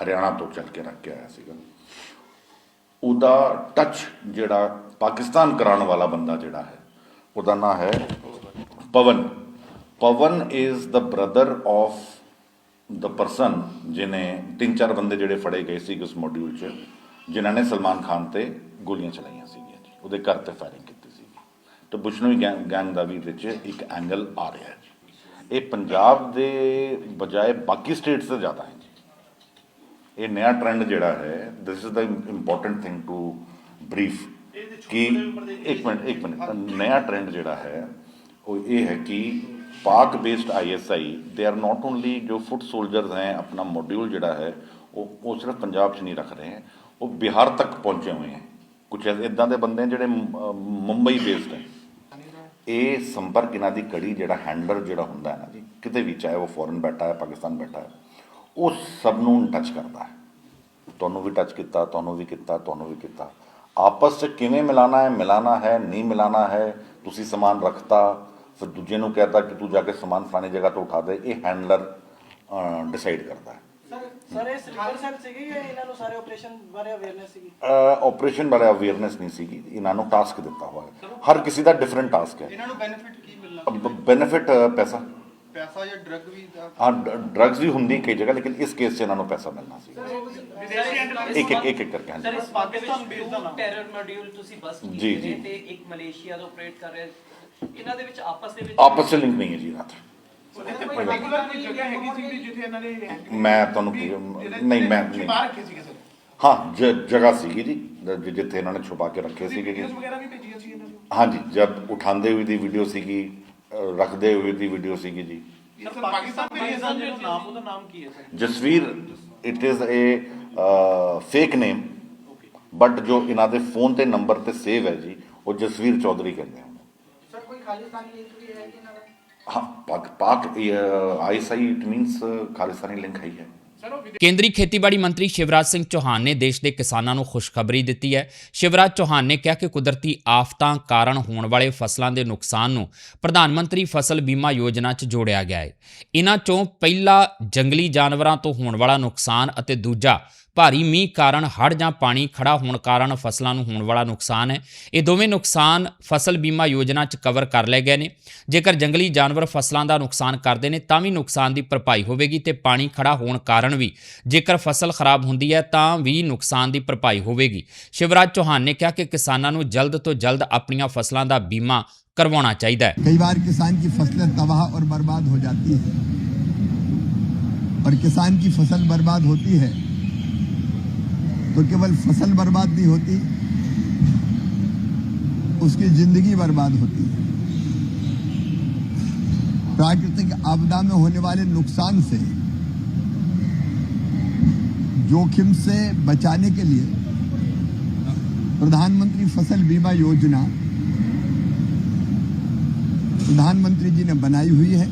ਹਰਿਆਣਾ ਤੋਂ ਚੱਲ ਕੇ ਰੱਖ ਕੇ ਆਇਆ ਸੀਗਾ। ਉਹਦਾ ਟੱਚ ਜਿਹੜਾ ਪਾਕਿਸਤਾਨ ਕਰਾਉਣ ਵਾਲਾ ਬੰਦਾ ਜਿਹੜਾ ਹੈ, ਉਹਦਾ ਨਾਂ ਹੈ Pavan. Pavan is the brother of the person ਜਿਨੇ ਤਿੰਨ ਚਾਰ ਬੰਦੇ ਜਿਹੜੇ ਫੜੇ ਗਏ ਸੀ ਉਸ ਮੋਡਿਊਲ 'ਚ। ਜਿਨ੍ਹਾਂ ਨੇ ਸਲਮਾਨ ਖਾਨ ਤੇ ਗੋਲੀਆਂ ਚਲਾਈਆਂ ਸੀਗੀਆਂ ਜੀ, ਉਹਦੇ ਘਰ ਤੇ ਫਾਇਰਿੰਗ ਕੀਤੀ ਸੀ ਤੇ ਬੁਸ਼ਨੋਈ ਗੈਂਗ ਗੈਂਗ ਦਾ ਵੀ ਵਿੱਚ ਇੱਕ ਐਂਗਲ ਆ ਰਿਹਾ ਹੈ ਜੀ। ਇਹ ਪੰਜਾਬ ਦੇ ਬਜਾਏ ਬਾਕੀ ਸਟੇਟਸ ਤੋਂ ਜ਼ਿਆਦਾ ਹੈ ਜੀ। ਇਹ ਨਵਾਂ ਟ੍ਰੈਂਡ ਜਿਹੜਾ ਹੈ this is the important thing to brief ਕਿ ਇੱਕ ਮਿੰਟ ਇੱਕ ਮਿੰਟ, ਨਵਾਂ ਟ੍ਰੈਂਡ ਜਿਹੜਾ ਹੈ, ਉਹ ਇਹ ਹੈ ਕਿ ਪਾਕ ਬੇਸਡ ਆਈਐਸਆਈ ਦੇ ਆਰ ਨਾਟ ਓਨਲੀ ਜੋ ਫੁੱਟ ਸੋਲਜਰਸ ਹੈ, ਆਪਣਾ ਮੋਡਿਊਲ ਜਿਹੜਾ ਹੈ, ਉਹ ਉਹ ਸਿਰਫ ਪੰਜਾਬ 'ਚ ਨਹੀਂ ਰੱਖ ਰਹੇ ਹੈ ਉਹ ਬਿਹਾਰ ਤੱਕ ਪਹੁੰਚੇ ਹੋਏ ਹੈ। ਕੁਝ ਇਦਾਂ ਦੇ ਬੰਦੇ ਜਿਹੜੇ ਮੁੰਬਈ ਬੇਸਡ ਹੈ। ਇਹ ਸੰਪਰਕ ਇਹਨਾਂ ਦੀ ਕੜੀ ਜਿਹੜਾ ਹੈਂਡਲਰ ਜਿਹੜਾ ਹੁੰਦਾ ਹੈ ਨਾ ਜੀ, ਕਿਤੇ ਵੀ ਚਾਹੇ ਉਹ ਫੋਰਨ ਬੈਠਾ ਹੈ, ਪਾਕਿਸਤਾਨ ਬੈਠਾ ਹੈ, ਉਹ ਸਭ ਨੂੰ ਟੱਚ ਕਰਦਾ ਹੈ। ਤੁਹਾਨੂੰ ਵੀ ਟੱਚ ਕੀਤਾ, ਤੁਹਾਨੂੰ ਵੀ ਕੀਤਾ, ਤੁਹਾਨੂੰ ਵੀ ਕੀਤਾ। ਆਪਸ 'ਚ ਕਿਵੇਂ ਮਿਲਾਣਾ ਹੈ ਮਿਲਾਣਾ ਹੈ, ਨਹੀਂ ਮਿਲਾਣਾ ਹੈ, ਤੁਸੀਂ ਸਮਾਨ ਰੱਖਤਾ, ਫਿਰ ਦੂਜੇ ਨੂੰ ਕਹਿਤਾ ਕਿ ਤੂੰ ਜਾ ਕੇ ਸਮਾਨ ਫਲਾਣੀ ਜਗ੍ਹਾ ਤੋਂ ਉਠਾ ਦੇ, ਇਹ ਹੈਂਡਲਰ ਡਿਸਾਈਡ ਕਰਦਾ ਹੈ। ਸਰ ਇਹ ਸਲੀਪਰ ਸੈੱਲ ਸੀਗੀ ਜਾਂ ਇਹਨਾਂ ਨੂੰ ਸਾਰੇ ਆਪਰੇਸ਼ਨ ਬਾਰੇ ਅਵੇਅਰਨੈਸ ਸੀਗੀ? ਆਪਰੇਸ਼ਨ ਬਾਰੇ ਅਵੇਅਰਨੈਸ ਨਹੀਂ ਸੀਗੀ। ਇਹਨਾਂ ਨੂੰ ਟਾਸਕ ਦਿੱਤਾ ਹੋਇਆ। ਹੈ ਹਰ ਕਿਸੇ ਦਾ ਡਿਫਰੈਂਟ ਟਾਸਕ ਹੈ। ਇਹਨਾਂ ਨੂੰ ਬੈਨੀਫਿਟ ਕੀ ਮਿਲਣਾ? ਬੈਨੀਫਿਟ ਪੈਸਾ। ਪੈਸਾ ਜਾਂ ਡਰੱਗ ਵੀ ਦਾ ਹਾਂ ਡਰੱਗਸ ਵੀ ਹੁੰਦੀ ਕਈ ਜਗ੍ਹਾ ਲੇਕਿਨ ਇਸ ਕੇਸ 'ਚ ਇਹਨਾਂ ਨੂੰ ਪੈਸਾ ਮਿਲਣਾ ਸੀ। ਇੱਕ ਇੱਕ ਇੱਕ ਇੱਕ ਕਰਕੇ ਹਾਂਜੀ। ਸਰ ਇਸ ਪਾਕਿਸਤਾਨ ਬੇਸ ਦਾ ਨਾਮ ਟੈਰਰ ਮੋਡਿਊਲ ਤੁਸੀਂ ਬਸ ਜੀ, ਕੀਤੇ ਜੀ। ਤੇ ਇੱਕ ਮਲੇਸ਼ੀਆ ਤੋਂ ਆਪਰੇਟ ਕਰ ਰਿਹਾ ਇਹਨਾਂ ਦੇ ਵਿੱਚ ਆਪਸ ਦੇ ਵਿੱਚ ਆਪਸ 'ਚ ਲਿੰਕ ਨਹੀਂ ਹੈ ਜੀ ਕੋਈ ਜਗ੍ਹਾ ਹੈਗੀ ਸੀ ਵੀ ਜਿੱਥੇ ਇਹਨਾਂ ਨੇ ਮੈਂ ਤੁਹਾਨੂੰ ਕੀ- ਨਹੀਂ ਮੈਂ ਨਹੀਂ। ਛੁਪਾ ਰੱਖੇ ਸੀਗੇ ਸਰ? ਹਾਂ ਜ- ਜਗ੍ਹਾ ਸੀਗੀ ਜੀ ਜ- ਜਿੱਥੇ ਇਹਨਾਂ ਨੇ ਛੁਪਾ ਕੇ ਰੱਖੇ ਸੀਗੇ ਜੀ। ਵੀਡੀਓਜ਼ ਵਗੈਰਾ ਵੀ ਭੇਜੀਆਂ ਸੀ ਇਹਨਾਂ ਨੂੰ? ਹਾਂਜੀ ਜਦ ਉਠਾਉਂਦੇ ਹੋਏ ਦੀ ਵੀਡੀਓ ਸੀਗੀ ਅ, ਰੱਖਦੇ ਹੋਏ ਦੀ ਵੀਡੀਓ ਸੀਗੀ ਜੀ। ਸਰ ਪਾਕਿਸਤਾਨ ਭੇਜਿਆ ਜਿਹੜਾ ਨਾਮ ਉਹਦਾ ਨਾਮ ਕੀ ਹੈ sir? Jasvir it is a fake name but ਜੋ ਇਹਨਾਂ ਦੇ ਫੋਨ ਤੇ ਨੰਬਰ ਤੇ ਸੇਵ ਹੈ ਜੀ ਉਹ ਜਸਵੀਰ ਚੌਧਰੀ ਕਹਿੰਦੇ ਹਨ। ਸਰ ਕੋਈ ਖਾਲਿਸਤਾਨੀ ਲਿੰਕ ਵੀ ਹੈ ਇਹਨਾਂ ਦਾ? ਹਾਂ Pak Pak ISI it means Khalistani link ਹੈ ਹੀ ਹੈ ਕੇਂਦਰੀ ਖੇਤੀਬਾੜੀ ਮੰਤਰੀ ਸ਼ਿਵਰਾਜ ਸਿੰਘ ਚੌਹਾਨ ਨੇ ਦੇਸ਼ ਦੇ ਕਿਸਾਨਾਂ ਨੂੰ ਖੁਸ਼ਖਬਰੀ ਦਿੱਤੀ ਹੈ ਸ਼ਿਵਰਾਜ ਚੌਹਾਨ ਨੇ ਕਿਹਾ ਕਿ ਕੁਦਰਤੀ ਆਫਤਾਂ ਕਾਰਨ ਹੋਣ ਵਾਲੇ ਫਸਲਾਂ ਦੇ ਨੁਕਸਾਨ ਨੂੰ ਪ੍ਰਧਾਨ ਮੰਤਰੀ ਫਸਲ ਬੀਮਾ ਯੋਜਨਾ 'ਚ ਜੋੜਿਆ ਗਿਆ ਹੈ ਇਹਨਾਂ 'ਚੋਂ ਪਹਿਲਾ ਜੰਗਲੀ ਜਾਨਵਰਾਂ ਤੋਂ ਹੋਣ ਵਾਲਾ ਨੁਕਸਾਨ ਅਤੇ ਦੂਜਾ ਭਾਰੀ ਮੀਂਹ ਕਾਰਨ ਹੜ੍ਹ ਜਾਂ ਪਾਣੀ ਖੜਾ ਹੋਣ ਕਾਰਨ ਫਸਲਾਂ ਨੂੰ ਹੋਣ ਵਾਲਾ ਨੁਕਸਾਨ ਹੈ ਇਹ ਦੋਵੇਂ ਨੁਕਸਾਨ ਫਸਲ ਬੀਮਾ ਯੋਜਨਾ 'ਚ ਕਵਰ ਕਰ ਲਏ ਗਏ ਨੇ ਜੇਕਰ ਜੰਗਲੀ ਜਾਨਵਰ ਫਸਲਾਂ ਦਾ ਨੁਕਸਾਨ ਕਰਦੇ ਨੇ ਤਾਂ ਵੀ ਨੁਕਸਾਨ ਦੀ ਭਰਪਾਈ ਹੋਵੇਗੀ ਤੇ ਪਾਣੀ ਖੜਾ ਹੋਣ ਕਾਰਨ ਵੀ ਜੇਕਰ ਫਸਲ ਖਰਾਬ ਹੁੰਦੀ ਹੈ ਤਾਂ ਵੀ ਨੁਕਸਾਨ ਦੀ ਭਰਪਾਈ ਹੋਵੇਗੀ ਸ਼ਿਵਰਾਜ ਚੌਹਾਨ ਨੇ ਕਿਹਾ ਕਿ ਕਿਸਾਨਾਂ ਨੂੰ ਜਲਦ ਤੋਂ ਜਲਦ ਆਪਣੀਆਂ ਫਸਲਾਂ ਦਾ ਬੀਮਾ ਕਰਵਾਉਣਾ ਚਾਹੀਦਾ ਹੈ कई बार किसान की फसलें तबाह और बर्बाद हो जाती है और किसान की फसल बर्बाद होती है तो केवल फ़सल बर्बाद नहीं होती, उसकी ज़िंदगी बर्बाद होती है। प्राकृतिक आपदा में होने वाले नुकसान से, जोखिम से बचाने के लिए प्रधानमंत्री फ़सल बीमा योजना प्रधानमंत्री जी ने बनाई हुई है,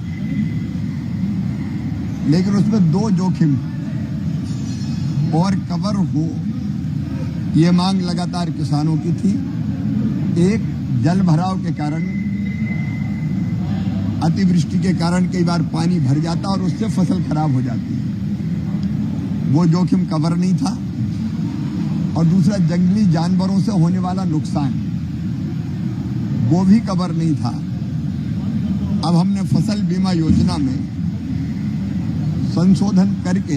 लेकिन उसमें दो जोखिम और कवर हो ये मांग लगातार किसानों की थी। एक, जल भराव के कारण, अतिवृष्टि के कारण कई बार पानी भर जाता और उससे फ़सल खराब हो जाती है। वो जोखिम कवर नहीं था। और दूसरा, जंगली जानवरों से होने वाला नुकसान। वो भी कवर नहीं था। अब हमने फ़सल बीमा योजना में संशोधन करके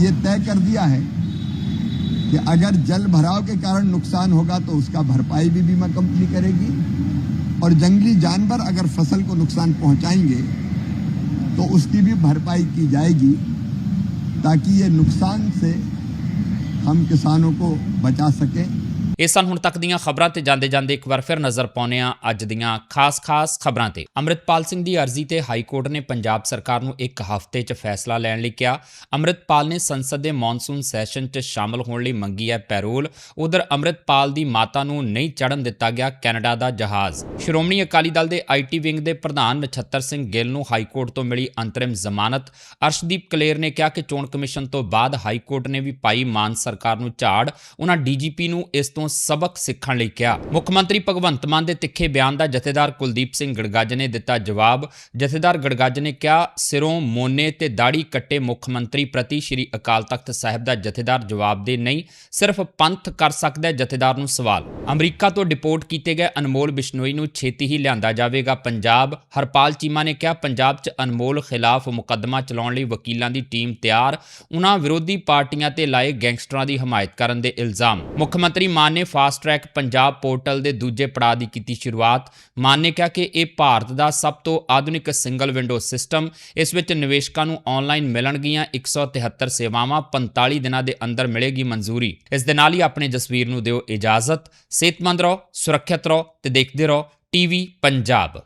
ये तय कर दिया है कि अगर जल भराव के कारण नुकसान होगा तो उसका भरपाई भी बीमा कंपनी करेगी। और जंगली जानवर अगर फ़सल को नुकसान पहुंचाएँगे तो उसकी भी भरपाई की जाएगी ताकि ये नुकसान से हम किसानों को बचा सकें। ਇਹ ਸਨ ਹੁਣ ਤੱਕ ਦੀਆਂ ਖਬਰਾਂ ਤੇ ਜਾਂਦੇ ਜਾਂਦੇ ਇੱਕ ਵਾਰ ਫਿਰ ਨਜ਼ਰ ਪਾਉਂਦੇ ਹਾਂ ਅੱਜ ਦੀਆਂ ਖਾਸ-ਖਾਸ ਖਬਰਾਂ ਤੇ। ਅੰਮ੍ਰਿਤਪਾਲ ਸਿੰਘ ਦੀ ਅਰਜ਼ੀ ਤੇ ਹਾਈ ਕੋਰਟ ਨੇ ਪੰਜਾਬ ਸਰਕਾਰ ਨੂੰ ਇੱਕ ਹਫ਼ਤੇ 'ਚ ਫੈਸਲਾ ਲੈਣ ਲਈ ਕਿਹਾ। ਅੰਮ੍ਰਿਤਪਾਲ ਨੇ ਸੰਸਦ ਦੇ ਮੌਨਸੂਨ ਸੈਸ਼ਨ 'ਚ ਸ਼ਾਮਲ ਹੋਣ ਲਈ ਮੰਗੀ ਹੈ ਪੈਰੋਲ। ਉਧਰ ਅੰਮ੍ਰਿਤਪਾਲ ਦੀ ਮਾਤਾ ਨੂੰ ਨਹੀਂ ਚੜਨ ਦਿੱਤਾ ਗਿਆ ਕੈਨੇਡਾ ਦਾ ਜਹਾਜ਼। ਸ਼੍ਰੋਮਣੀ ਅਕਾਲੀ ਦਲ ਦੇ ਆਈਟੀ ਵਿੰਗ ਦੇ ਪ੍ਰਧਾਨ ਨਛੱਤਰ ਸਿੰਘ ਗਿੱਲ ਨੂੰ ਹਾਈ ਕੋਰਟ ਤੋਂ ਮਿਲੀ ਅੰਤਰਿਮ ਜ਼ਮਾਨਤ। ਅਰਸ਼ਦੀਪ ਕਲੇਰ ਨੇ ਕਿਹਾ ਕਿ ਚੋਣ ਕਮਿਸ਼ਨ ਤੋਂ ਬਾਅਦ ਹਾਈ ਕੋਰਟ ਨੇ ਵੀ ਪਾਈ ਮਾਨ ਸਰਕਾਰ ਨੂੰ ਝਾੜ। ਉਹਨਾਂ ਡੀਜੀਪੀ ਨੂੰ ਇਸ ਤੋਂ ਸਬਕ ਸਿੱਖਣ ਲਈ ਕਿਹਾ। ਮੁੱਖ ਮੰਤਰੀ ਭਗਵੰਤ ਮਾਨ ਦੇ ਤਿੱਖੇ ਬਿਆਨ ਦਾ ਜਥੇਦਾਰ ਕੁਲਦੀਪ ਸਿੰਘ ਗੜਗੱਜ ਨੇ ਦਿੱਤਾ ਜਵਾਬ। ਜਥੇਦਾਰ ਗੜਗੱਜ ਨੇ ਕਿਹਾ, ਸਿਰੋਂ ਮੋਨੇ ਤੇ ਦਾੜੀ ਕੱਟੇ ਮੁੱਖ ਮੰਤਰੀ ਪ੍ਰਤੀ ਸ਼੍ਰੀ ਅਕਾਲ ਤਖਤ ਸਾਹਿਬ ਦਾ ਜਥੇਦਾਰ ਜਵਾਬ ਨਹੀਂ, ਸਿਰਫ ਪੰਥ ਕਰ ਸਕਦਾ ਹੈ ਜਥੇਦਾਰ ਨੂੰ ਸਵਾਲ। ਅਮਰੀਕਾ ਤੋਂ ਡਿਪੋਰਟ ਕੀਤੇ ਗਏ ਅਨਮੋਲ ਬਿਸ਼ਨੋਈ ਨੂੰ ਛੇਤੀ ਹੀ ਲਿਆਂਦਾ ਜਾਵੇਗਾ ਪੰਜਾਬ। ਹਰਪਾਲ ਚੀਮਾ ਨੇ ਕਿਹਾ, ਪੰਜਾਬ 'ਚ ਅਨਮੋਲ ਖਿਲਾਫ ਮੁਕੱਦਮਾ ਚਲਾਉਣ ਲਈ ਵਕੀਲਾਂ ਦੀ ਟੀਮ ਤਿਆਰ। ਉਹਨਾਂ ਵਿਰੋਧੀ ਪਾਰਟੀਆਂ ਤੇ ਲਾਏ ਗੈਂਗਸਟਰਾਂ ਦੀ ਹਮਾਇਤ ਕਰਨ ਦੇ ਇਲਜ਼ਾਮ। ਮੁੱਖ ਮੰਤਰੀ ਮਾਨ ਨੇ ਫਾਸਟ ਟਰੈਕ ਪੰਜਾਬ ਪੋਰਟਲ ਦੇ ਦੂਜੇ ਪੜਾਅ ਦੀ ਕੀਤੀ ਸ਼ੁਰੂਆਤ। ਮਾਨ ਨੇ ਕਿਹਾ ਕਿ ਇਹ ਭਾਰਤ ਦਾ ਸਭ ਤੋਂ ਆਧੁਨਿਕ ਸਿੰਗਲ ਵਿੰਡੋ ਸਿਸਟਮ ਇਸ ਵਿੱਚ ਨਿਵੇਸ਼ਕਾਂ ਨੂੰ ਆਨਲਾਈਨ ਮਿਲਣਗੀਆਂ 173 ਸੇਵਾਵਾਂ 45 ਦਿਨਾਂ ਦੇ ਅੰਦਰ ਮਿਲੇਗੀ ਮਨਜ਼ੂਰੀ। ਇਸ ਦੇ ਨਾਲ ਹੀ ਆਪਣੇ ਜਸਵੀਰ ਨੂੰ ਦਿਓ ਇਜਾਜ਼ਤ। ਸਿਹਤਮੰਦ ਰਹੋ, ਸੁਰੱਖਿਅਤ ਰਹੋ ਤੇ ਦੇਖਦੇ ਰਹੋ ਟੀਵੀ ਪੰਜਾਬ।